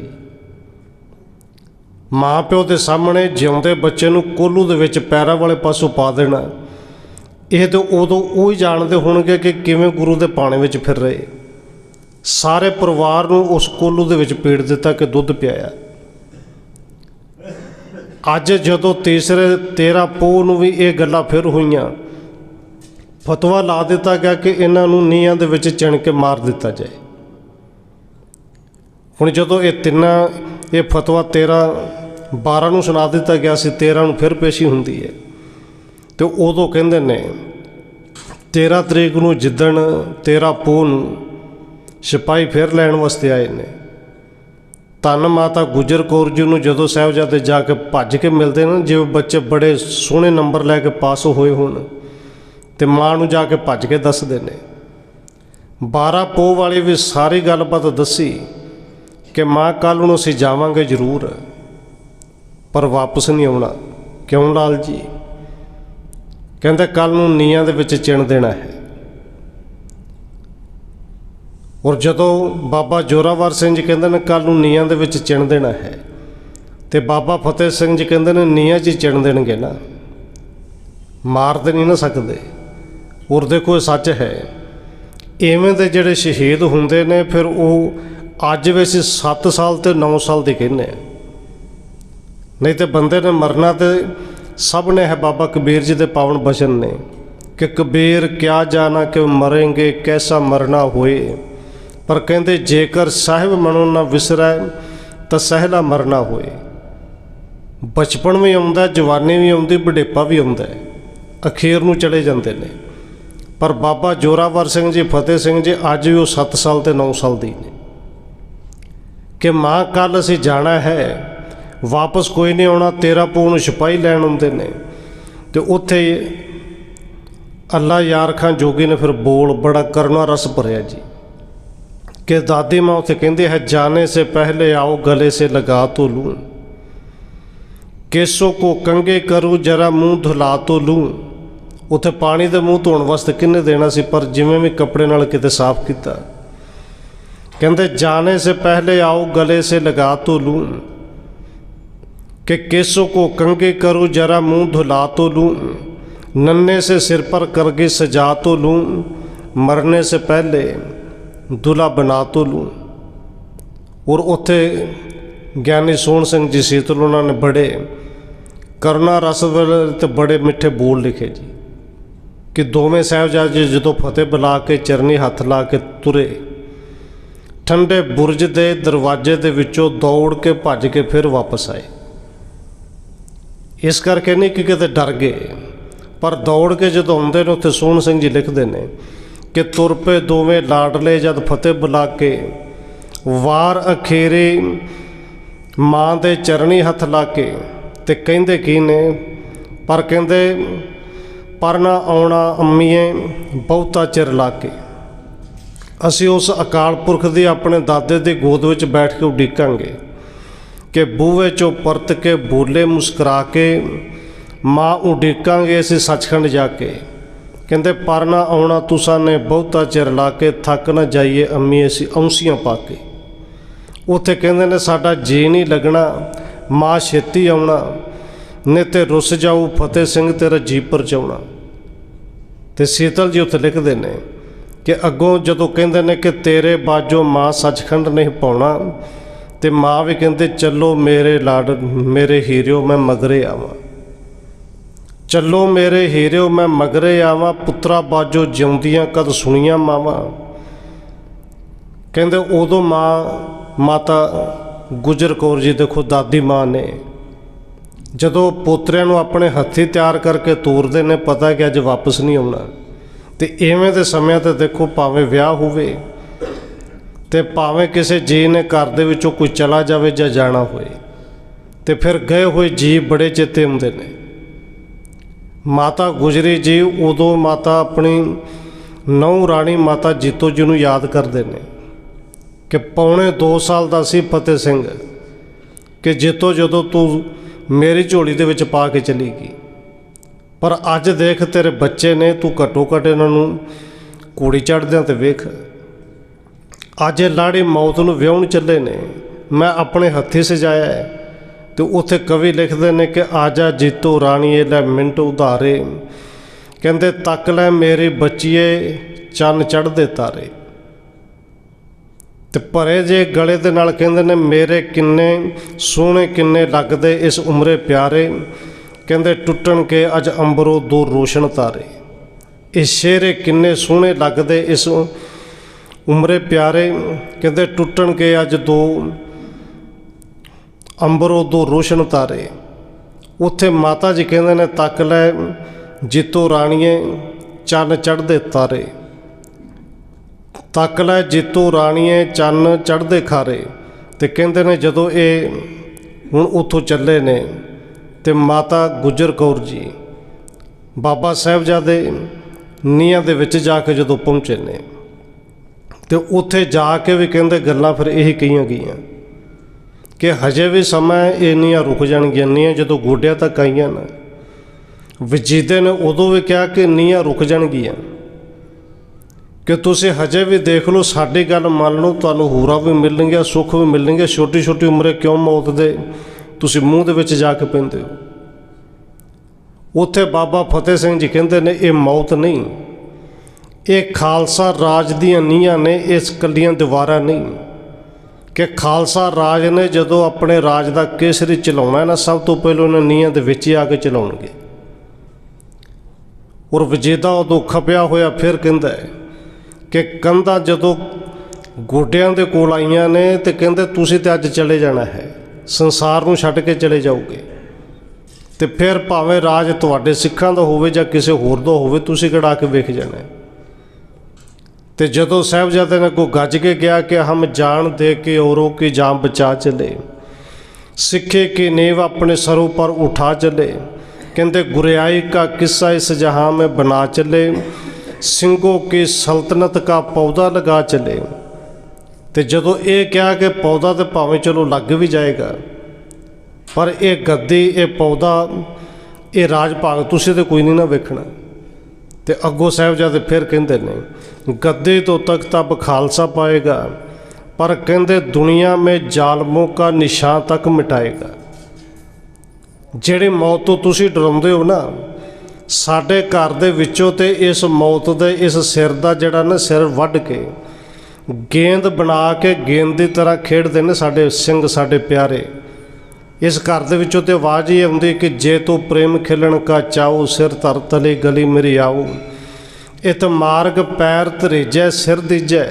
ਮਾਂ ਪਿਓ ਦੇ ਸਾਹਮਣੇ ਜਿਉਂਦੇ ਬੱਚੇ ਨੂੰ ਕੋਲੂ ਦੇ ਵਿੱਚ ਪੈਰਾਂ ਵਾਲੇ ਪਾਸੋਂ ਪਾ ਦੇਣਾ। ਇਹ ਤਾਂ ਉਦੋਂ ਉਹ ਹੀ ਜਾਣਦੇ ਹੋਣਗੇ ਕਿ ਕਿਵੇਂ ਗੁਰੂ ਦੇ ਪਾਣੇ ਵਿੱਚ ਫਿਰ ਰਹੇ। ਸਾਰੇ ਪਰਿਵਾਰ ਨੂੰ ਉਸ ਕੋਲੂ ਦੇ ਵਿੱਚ ਪੀੜ ਦਿੱਤਾ ਕਿ ਦੁੱਧ ਪਿਆਇਆ। ਅੱਜ ਜਦੋਂ ਤੀਸਰੇ 13 ਪੋਹ ਨੂੰ ਵੀ ਇਹ ਗੱਲਾਂ ਫਿਰ ਹੋਈਆਂ, ਫਤਵਾ ਲਾ ਦਿੱਤਾ ਗਿਆ ਕਿ ਇਹਨਾਂ ਨੂੰ ਨੀਹਾਂ ਦੇ ਵਿੱਚ ਚਿਣ ਕੇ ਮਾਰ ਦਿੱਤਾ ਜਾਏ। ਹੁਣ ਜਦੋਂ ਇਹ ਤਿੰਨਾਂ, ਇਹ ਫਤਵਾ 13 12 ਨੂੰ ਸੁਣਾ ਦਿੱਤਾ ਗਿਆ ਸੀ 13 ਨੂੰ ਫਿਰ ਪੇਸ਼ੀ ਹੁੰਦੀ ਹੈ। ਤੇ ਉਦੋਂ ਕਹਿੰਦੇ ਨੇ 13 ਤਰੀਕ ਨੂੰ ਜਿੱਦਣ 13 ਪੋਹ ਨੂੰ ਸਿਪਾਹੀ ਫਿਰ ਲੈਣ ਵਾਸਤੇ ਆਏ ਨੇ। ਧੰਨ ਮਾਤਾ ਗੁਜਰ ਕੌਰ ਜੀ ਨੂੰ ਜਦੋਂ ਸਾਹਿਬਜ਼ਾਦੇ ਜਾ ਕੇ ਭੱਜ ਕੇ ਮਿਲਦੇ ਨੇ, ਜਿਵੇਂ ਬੱਚੇ ਬੜੇ ਸੋਹਣੇ ਨੰਬਰ ਲੈ ਕੇ ਪਾਸ ਹੋਏ ਹੋਣ ਤੇ ਮਾਂ ਨੂੰ ਜਾ ਕੇ ਭੱਜ ਕੇ ਦੱਸਦੇ ਨੇ। 12 ਪੋਹ ਵਾਲੇ ਵੀ ਸਾਰੀ ਗੱਲਬਾਤ ਦੱਸੀ ਕਿ ਮਾਂ ਕੱਲ ਨੂੰ ਅਸੀਂ ਜਾਵਾਂਗੇ ਜ਼ਰੂਰ, ਪਰ ਵਾਪਸ ਨਹੀਂ ਆਉਣਾ। ਕਿਉਂ ਲਾਲ ਜੀ? ਕਹਿੰਦੇ ਕੱਲ ਨੂੰ ਨੀਆਂ ਦੇ ਵਿੱਚ ਚਿਣ ਦੇਣਾ ਹੈ। ਔਰ ਜਦੋਂ ਬਾਬਾ ਜੋਰਾਵਰ ਸਿੰਘ ਜੀ ਕਹਿੰਦੇ ਨੇ ਕੱਲ ਨੂੰ ਨੀਆਂ ਦੇ ਵਿੱਚ ਚਿਣ ਦੇਣਾ ਹੈ, ਤੇ ਬਾਬਾ ਫਤਿਹ ਸਿੰਘ ਜੀ ਕਹਿੰਦੇ ਨੇ ਨੀਆਂ 'ਚ ਚਿਣ ਦੇਣਗੇ ਨਾ। ਮਾਰ ਤੇ ਨਹੀਂ ਨਾ ਸਕਦੇ। ਔਰ ਦੇਖੋ ਇਹ ਸੱਚ ਹੈ, ਐਵੇਂ ਦੇ ਜਿਹੜੇ ਸ਼ਹੀਦ ਹੁੰਦੇ ਨੇ, ਫਿਰ ਉਹ ਅੱਜ ਵੀ ਅਸੀਂ 7 ਸਾਲ ਤੇ 9 ਸਾਲ ਦੇ ਕਹਿੰਦੇ ਆ ਨਹੀਂ ਤੇ ਬੰਦੇ ਨੇ ਮਰਨਾ ਤੇ ਸਭ ਨੇ ਹੈ ਬਾਬਾ ਕਬੀਰ ਜੀ ਦੇ ਪਾਵਨ ਬਚਨ ਨੇ ਕਿ ਕਬੀਰ ਕਿਆ ਜਾਣਾ ਕਿ ਮਰਾਂਗੇ, ਕੈਸਾ ਮਰਨਾ ਹੋਏ। ਪਰ ਕਹਿੰਦੇ, ਜੇਕਰ ਸਾਹਿਬ ਮਨੋਂ ਨਾ ਵਿਸਰੈ, ਤਾਂ ਸਹਿਲਾ ਮਰਨਾ ਹੋਏ। ਬਚਪਨ ਵੀ ਆਉਂਦਾ, ਜਵਾਨੀ ਵੀ ਆਉਂਦੀ, ਬੁਢੇਪਾ ਵੀ ਆਉਂਦਾ ਅਖੀਰ ਨੂੰ ਚਲੇ ਜਾਂਦੇ ਨੇ। ਪਰ ਬਾਬਾ ਜੋਰਾਵਰ ਸਿੰਘ ਜੀ, ਫਤਿਹ ਸਿੰਘ ਜੀ, ਅੱਜ ਵੀ ਉਹ 7 ਸਾਲ ਤੇ 9 ਸਾਲ ਦੀ ਨੇ। ਕਿ ਮਾਂ ਕੱਲ ਅਸੀਂ ਜਾਣਾ ਹੈ ਵਾਪਸ ਕੋਈ ਨਹੀਂ ਆਉਣਾ, ਤੇਰਾ ਪੂ ਨੂੰ ਸਿਪਾਹੀ ਲੈਣ ਆਉਂਦੇ ਨੇ। ਤੇ ਉੱਥੇ ਅੱਲਾ ਯਾਰ ਖਾਂ ਜੋਗੀ ਨੇ ਫਿਰ ਬੋਲ, ਬੜਾ ਕਰਨਾ ਰਸ ਭਰਿਆ ਜੀ। ਕਿ ਦਾਦੀ ਮਾਂ ਉੱਥੇ ਕਹਿੰਦੇ ਹੈ, ਜਾਣੇ ਸੇ ਪਹਿਲੇ ਆਓ, ਗਲੇ ਸੇ ਲਗਾ ਤੋ ਲੂੰ। ਕੇਸੋ ਕੋ ਕੰਗੇ ਕਰੂ, ਜਰਾ ਮੂੰਹ ਧੁਲਾ ਤੋ ਲੂੰ। ਉੱਥੇ ਪਾਣੀ ਦੇ ਮੂੰਹ ਧੋਣ ਵਾਸਤੇ ਕਿੰਨੇ ਦੇਣਾ ਸੀ, ਪਰ ਜਿਵੇਂ ਵੀ ਕੱਪੜੇ ਨਾਲ ਕਿਤੇ ਸਾਫ਼ ਕੀਤਾ। ਕਹਿੰਦੇ, ਜਾਣੇ ਸੇ ਪਹਿਲੇ ਆਓ, ਗਲੇ ਸੇ ਲਗਾ ਤੋ ਲੂੰ। कि केसों को कंगे करूं जरा मुंह धुला तो लूं नन्हे से सिर पर करके सजा तो लूं मरने से पहले दुल्हा बना तो लूं ਔਰ ਉੱਥੇ ਗਿਆਨੀ ਸੋਹਣ ਸਿੰਘ ਜੀ ਸੀਤਲ ਉਹਨਾਂ ਨੇ ਬੜੇ ਕਰੁਣਾ ਰਸ ਵਾਲੇ ਤੇ ਬੜੇ ਮਿੱਠੇ ਬੋਲ ਲਿਖੇ ਜੀ ਕਿ ਦੋਵੇਂ ਸਾਹਿਬਜ਼ਾਦੇ ਜਦੋਂ ਫਤਿਹ ਬੁਲਾ ਕੇ ਚਰਨੀ ਹੱਥ ਲਾ ਕੇ ਤੁਰੇ ਠੰਡੇ ਬੁਰਜ ਦੇ ਦਰਵਾਜ਼ੇ ਦੇ ਵਿੱਚੋਂ ਦੌੜ ਕੇ ਭੱਜ ਕੇ ਫਿਰ ਵਾਪਸ ਆਏ ਇਸ ਕਰਕੇ ਨਹੀਂ ਕਿ ਕਿਤੇ ਡਰ ਗਏ। ਪਰ ਦੌੜ ਕੇ ਜਦੋਂ ਆਉਂਦੇ ਨੇ, ਉੱਥੇ ਸੋਹਣ ਸਿੰਘ ਜੀ ਲਿਖਦੇ ਨੇ ਕਿ ਤੁਰ ਪਏ ਦੋਵੇਂ ਲਾਡਲੇ ਜਦ ਫਤਿਹ ਬੁਲਾ ਕੇ, ਵਾਰ ਅਖੇਰੇ ਮਾਂ ਦੇ ਚਰਣੀ ਹੱਥ ਲਾ ਕੇ ਤੇ ਕਹਿੰਦੇ ਕੀ ਨੇ? ਪਰ ਕਹਿੰਦੇ, ਪਰ ਨਾ ਆਉਣਾ ਅੰਮੀਏ, ਬਹੁਤਾ ਚਿਰ ਲਾ ਕੇ। ਅਸੀਂ ਉਸ ਅਕਾਲ ਪੁਰਖ ਦੀ ਆਪਣੇ ਦਾਦੇ ਦੀ ਗੋਦ ਵਿੱਚ ਬੈਠ ਕੇ ਉਡੀਕਾਂਗੇ। ਕਿ ਬੂਹੇ ਚੋਂ ਪਰਤ ਕੇ ਬੋਲੇ ਮੁਸਕਰਾ ਕੇ ਮਾਂ ਉਡੀਕਾਂਗੇ ਅਸੀਂ ਸੱਚਖੰਡ ਜਾ ਕੇ। ਕਹਿੰਦੇ, ਪਰ ਨਾ ਆਉਣਾ ਤੁਸਾਂ ਨੇ, ਬਹੁਤਾ ਚਿਰ ਲਾ ਕੇ ਥੱਕ ਨਾ ਜਾਈਏ ਅੰਮੀ, ਅਸੀਂ ਔਂਸੀਆਂ ਪਾ ਕੇ। ਉੱਥੇ ਕਹਿੰਦੇ ਨੇ, ਸਾਡਾ ਜੀ ਨਹੀਂ ਲੱਗਣਾ, ਮਾਂ ਛੇਤੀ ਆਉਣਾ, ਨੇ ਤੇ ਰੁੱਸ ਜਾਊ, ਫਤਿਹ ਸਿੰਘ ਤੇਰਾ ਜੀ ਪਰਚਾਉਣਾ। ਤੇ ਸੀਤਲ ਜੀ ਉੱਥੇ ਲਿਖਦੇ ਨੇ ਕਿ ਅੱਗੋਂ ਜਦੋਂ ਕਹਿੰਦੇ ਨੇ ਕਿ ਤੇਰੇ ਬਾਜੋ ਮਾਂ ਸੱਚਖੰਡ ਨਹੀਂ ਪਾਉਣਾ ਤੇ ਮਾਂ ਵੀ ਕਹਿੰਦੇ, ਚੱਲੋ ਮੇਰੇ ਲਾਡ, ਮੇਰੇ ਹੀਰਿਓ, ਮੈਂ ਮਗਰੇ ਆਵਾਂ। ਚੱਲੋ ਮੇਰੇ ਹੀਰਿਓ, ਮੈਂ ਮਗਰੇ ਆਵਾਂ, ਪੁੱਤਰਾ ਬਾਜੋ ਜਿਉਂਦੀਆਂ ਕਦ ਸੁਣੀਆਂ ਮਾਵਾਂ। ਕਹਿੰਦੇ, ਉਦੋਂ ਮਾਂ, ਮਾਤਾ ਗੁਜਰ ਕੌਰ ਜੀ, ਦੇਖੋ ਦਾਦੀ ਮਾਂ ਨੇ, ਜਦੋਂ ਪੋਤਰਿਆਂ ਨੂੰ ਆਪਣੇ ਹੱਥੀ ਤਿਆਰ ਕਰਕੇ ਤੋਰਦੇ ਨੇ, ਪਤਾ ਕਿ ਅੱਜ ਵਾਪਸ ਨਹੀਂ ਆਉਣਾ। ਤੇ ਐਵੇਂ ਦੇ ਸਮਿਆਂ ਤੇ ਦੇਖੋ ਭਾਵੇਂ ਵਿਆਹ ਹੋਵੇ ਤੇ ਭਾਵੇਂ ਕਿਸੇ ਜੀ ਨੇ ਘਰ ਦੇ ਵਿੱਚੋਂ ਕੋਈ ਚਲਾ ਜਾਵੇ ਜਾਂ ਜਾਣਾ ਹੋਵੇ ਤੇ ਫਿਰ ਗਏ ਹੋਏ ਜੀ ਬੜੇ ਚੇਤੇ ਹੁੰਦੇ ਨੇ। ਮਾਤਾ ਗੁਜਰੀ ਜੀ ਉਦੋਂ ਮਾਤਾ ਆਪਣੀ ਨੌ ਰਾਣੀ ਮਾਤਾ ਜੀਤੋ ਜੀ ਨੂੰ ਯਾਦ ਕਰਦੇ ਨੇ ਕਿ ਪੌਣੇ 2 ਸਾਲ ਦਾ ਸੀ ਫਤਿਹ ਸਿੰਘ ਕਿ ਜੀਤੋ ਜਦੋਂ ਤੂੰ ਮੇਰੀ ਝੋਲੀ ਦੇ ਵਿੱਚ ਪਾ ਕੇ ਚਲੀ ਗਈ, ਪਰ ਅੱਜ ਦੇਖ ਤੇਰੇ ਬੱਚੇ ਨੇ ਤੂੰ ਘਟੋ ਘਟ ਇਹਨਾਂ ਨੂੰ ਕੋੜੀ ਚੜਦਿਆਂ ਤੇ ਵੇਖ। ਅੱਜ ਇਹ ਲਾੜੇ ਮੌਤ ਨੂੰ ਵਿਆਹਣ ਚੱਲੇ ਨੇ। ਮੈਂ ਆਪਣੇ ਹੱਥੀ ਸਜਾਇਆ ਹੈ। ਤੇ ਉੱਥੇ ਕਵੀ ਲਿਖਦੇ ਨੇ ਕਿ ਆਜਾ ਜੀਤੋ ਰਾਣੀਏ ਲੈ ਮਿੰਟ ਉਧਾਰੇ। ਕਹਿੰਦੇ, ਤੱਕ ਲੈ ਮੇਰੇ ਬੱਚੀਏ, ਚੰਨ ਚੜ੍ਹਦੇ ਤਾਰੇ। ਤੇ ਭਰੇ ਜੇ ਗਲੇ ਦੇ ਨਾਲ ਕਹਿੰਦੇ ਨੇ, ਮੇਰੇ ਕਿੰਨੇ ਸੋਹਣੇ ਕਿੰਨੇ ਲੱਗਦੇ ਇਸ ਉਮਰੇ ਪਿਆਰੇ। ਕਹਿੰਦੇ, ਟੁੱਟਣ ਕੇ ਅੱਜ ਅੰਬਰੋਂ ਦੋ ਰੋਸ਼ਨ ਤਾਰੇ। ਇਹ ਸ਼ੇਰੇ ਕਿੰਨੇ ਸੋਹਣੇ ਲੱਗਦੇ ਇਸ ਉਮਰੇ ਪਿਆਰੇ, ਕਹਿੰਦੇ ਟੁੱਟਣ ਕੇ ਅੱਜ ਦੋ ਅੰਬਰੋਂ ਦੋ ਰੋਸ਼ਨ ਤਾਰੇ ਉੱਥੇ ਮਾਤਾ ਜੀ ਕਹਿੰਦੇ ਨੇ, ਤੱਕ ਲੈ ਜਿੱਤੋ ਰਾਣੀਏ, ਚੰਨ ਚੜ੍ਹਦੇ ਤਾਰੇ। ਤੱਕ ਲੈ ਜਿੱਤੋ ਰਾਣੀਏ, ਚੰਨ ਚੜ੍ਹਦੇ ਖਾਰੇ। ਤੇ ਕਹਿੰਦੇ ਨੇ, ਜਦੋਂ ਇਹ ਹੁਣ ਉੱਥੋਂ ਚੱਲੇ ਨੇ, ਤੇ ਮਾਤਾ ਗੁਜਰ ਕੌਰ ਜੀ, ਬਾਬਾ ਸਾਹਿਬਜ਼ਾਦੇ ਨੀਹਾਂ ਦੇ ਵਿੱਚ ਜਾ ਕੇ ਜਦੋਂ ਪਹੁੰਚੇ ਨੇ। ਤੇ ਉੱਥੇ ਜਾ ਕੇ ਵੀ ਕਹਿੰਦੇ ਗੱਲਾਂ ਫਿਰ ਇਹੀ ਕਹੀਆਂ ਗਈਆਂ ਕਿ ਹਜੇ ਵੀ ਸਮਾਂ ਇੰਨੀਆਂ ਰੁਕ ਜਾਣਗੀਆਂ ਨੀਆਂ ਜਦੋਂ ਗੋਡਿਆਂ ਤੱਕ ਆਈਆਂ ਨਾ ਵਜੀਦੇ ਨੇ ਉਦੋਂ ਵੀ ਕਿਹਾ ਕਿ ਨੀਆਂ ਰੁਕ ਜਾਣਗੀਆਂ। ਕਿ ਤੁਸੀਂ ਹਜੇ ਵੀ ਦੇਖ ਲਓ, ਸਾਡੀ ਗੱਲ ਮੰਨ ਲਓ, ਤੁਹਾਨੂੰ ਹੂਰਾ ਵੀ ਮਿਲਣਗੀਆਂ, ਸੁੱਖ ਵੀ ਮਿਲਣਗੇ ਛੋਟੀ ਛੋਟੀ ਉਮਰੇ ਕਿਉਂ ਮੌਤ ਦੇ ਤੁਸੀਂ ਮੂੰਹ ਦੇ ਵਿੱਚ ਜਾ ਕੇ ਪੈਂਦੇ ਹੋ? ਉੱਥੇ ਬਾਬਾ ਫਤਿਹ ਸਿੰਘ ਜੀ ਕਹਿੰਦੇ ਨੇ, ਇਹ ਮੌਤ ਨਹੀਂ। ਇਹ ਖਾਲਸਾ ਰਾਜ ਦੀਆਂ ਨੀਹਾਂ ਨੇ, ਇਸ ਕੱਲੀਆਂ ਦੀਵਾਰਾਂ ਨਹੀਂ। ਕਿ ਖਾਲਸਾ ਰਾਜ ਨੇ ਜਦੋਂ ਆਪਣੇ ਰਾਜ ਦਾ ਕੇਸਰੀ ਚਲਾਉਣਾ ਨਾ ਸਭ ਤੋਂ ਪਹਿਲਾਂ ਉਹਨਾਂ ਨੀਹਾਂ ਦੇ ਵਿੱਚ ਹੀ ਆ ਕੇ ਚਲਾਉਣਗੇ। ਔਰ ਵਜੀਦਾ ਉਦੋਂ ਖਪਿਆ ਹੋਇਆ ਫਿਰ ਕਹਿੰਦਾ ਹੈ ਕਿ ਕੰਧਾਂ ਜਦੋਂ ਗੋਡਿਆਂ ਦੇ ਕੋਲ ਆਈਆਂ ਨੇ ਤੇ ਕਹਿੰਦੇ, ਤੁਸੀਂ ਤੇ ਅੱਜ ਚਲੇ ਜਾਣਾ ਹੈ। ਸੰਸਾਰ ਨੂੰ ਛੱਡ ਕੇ ਚਲੇ ਜਾਓਗੇ। ਤੇ ਫਿਰ ਭਾਵੇਂ ਰਾਜ ਤੁਹਾਡੇ ਸਿੱਖਾਂ ਦਾ ਹੋਵੇ ਜਾਂ ਕਿਸੇ ਹੋਰ ਦਾ ਹੋਵੇ, ਤੁਸੀਂ ਕਿਹੜਾ ਕੇ ਵੇਖ ਜਾਣਾ ਹੈ। ਤੇ ਜਦੋਂ ਸਹਿਬਜ਼ਾਦੇ ਨੇ ਕੋ ਗੱਜ ਕੇ ਗਿਆ ਕਿ ਹਮ ਜਾਣ ਦੇ ਕੇ ਔਰੋ ਕੀ ਜਾਨ ਬਚਾ ਚਲੇ, ਸਿੱਖੇ ਕੇ ਨੇਵ ਆਪਣੇ ਸਰੋਂ ਪਰ ਉਠਾ ਚਲੇ, ਕਹਿੰਦੇ ਗੁਰਿਆਈ ਕਾ ਕਿੱਸਾ ਇਸ ਜਹਾਂ ਮੈਂ ਬਣਾ ਚਲੇ, ਸਿੰਘੋ ਕੇ ਸਲਤਨਤ ਕਾ ਪੌਦਾ ਲਗਾ ਚਲੇ। ਤੇ ਜਦੋਂ ਇਹ ਕਿਹਾ ਕਿ ਪੌਦਾ ਤੇ ਭਾਵੇਂ ਚਲੋ ਲੱਗ ਵੀ ਜਾਏਗਾ, ਪਰ ਇਹ ਗੱਦੀ, ਇਹ ਪੌਦਾ, ਇਹ ਰਾਜ ਭਾਗ ਤੁਸੀਂ ਤੇ ਕੋਈ ਨਹੀਂ ਨਾ ਵੇਖਣਾ। ਤੇ ਅੱਗੋਂ ਸਾਹਿਬਜ਼ਾਦੇ ਫਿਰ ਕਹਿੰਦੇ ਨੇ, ਗੱਦੇ ਤੋਂ ਤੱਕ ਤਬ ਖਾਲਸਾ ਪਾਏਗਾ, ਪਰ ਕਹਿੰਦੇ ਦੁਨੀਆ ਮੇ ਜ਼ਾਲਮੋਂ ਕਾ ਨਿਸ਼ਾਨ ਤੱਕ ਮਿਟਾਏਗਾ। ਜਿਹੜੇ ਮੌਤ ਤੋਂ ਤੁਸੀਂ ਡਰਾਉਂਦੇ ਹੋ ਨਾ, ਸਾਡੇ ਘਰ ਦੇ ਵਿੱਚੋਂ ਤੇ ਇਸ ਮੌਤ ਦੇ ਇਸ ਸਿਰ ਦਾ ਜਿਹੜਾ ਨਾ ਸਿਰ ਵੱਢ ਕੇ, ਗੇਂਦ ਬਣਾ ਕੇ ਗੇਂਦ ਦੀ ਤਰ੍ਹਾਂ ਖੇਡਦੇ ਨੇ ਸਾਡੇ ਸਿੰਘ, ਸਾਡੇ ਪਿਆਰੇ। ਇਸ ਘਰ ਦੇ ਵਿੱਚੋਂ ਤੇ ਆਵਾਜ਼ ਹੀ ਆਉਂਦੀ ਕਿ ਜੇ ਤੂੰ ਪ੍ਰੇਮ ਖਿਲਣ ਕਾ ਚਾਉ ਸਿਰ ਧਰ ਤਲੇ ਗਲੀ ਮੇਰੀ ਆਓ। ਇਤ ਮਾਰਗ ਪੈਰ ਧਰੇਜੈ, ਸਿਰ ਦੀਜੈ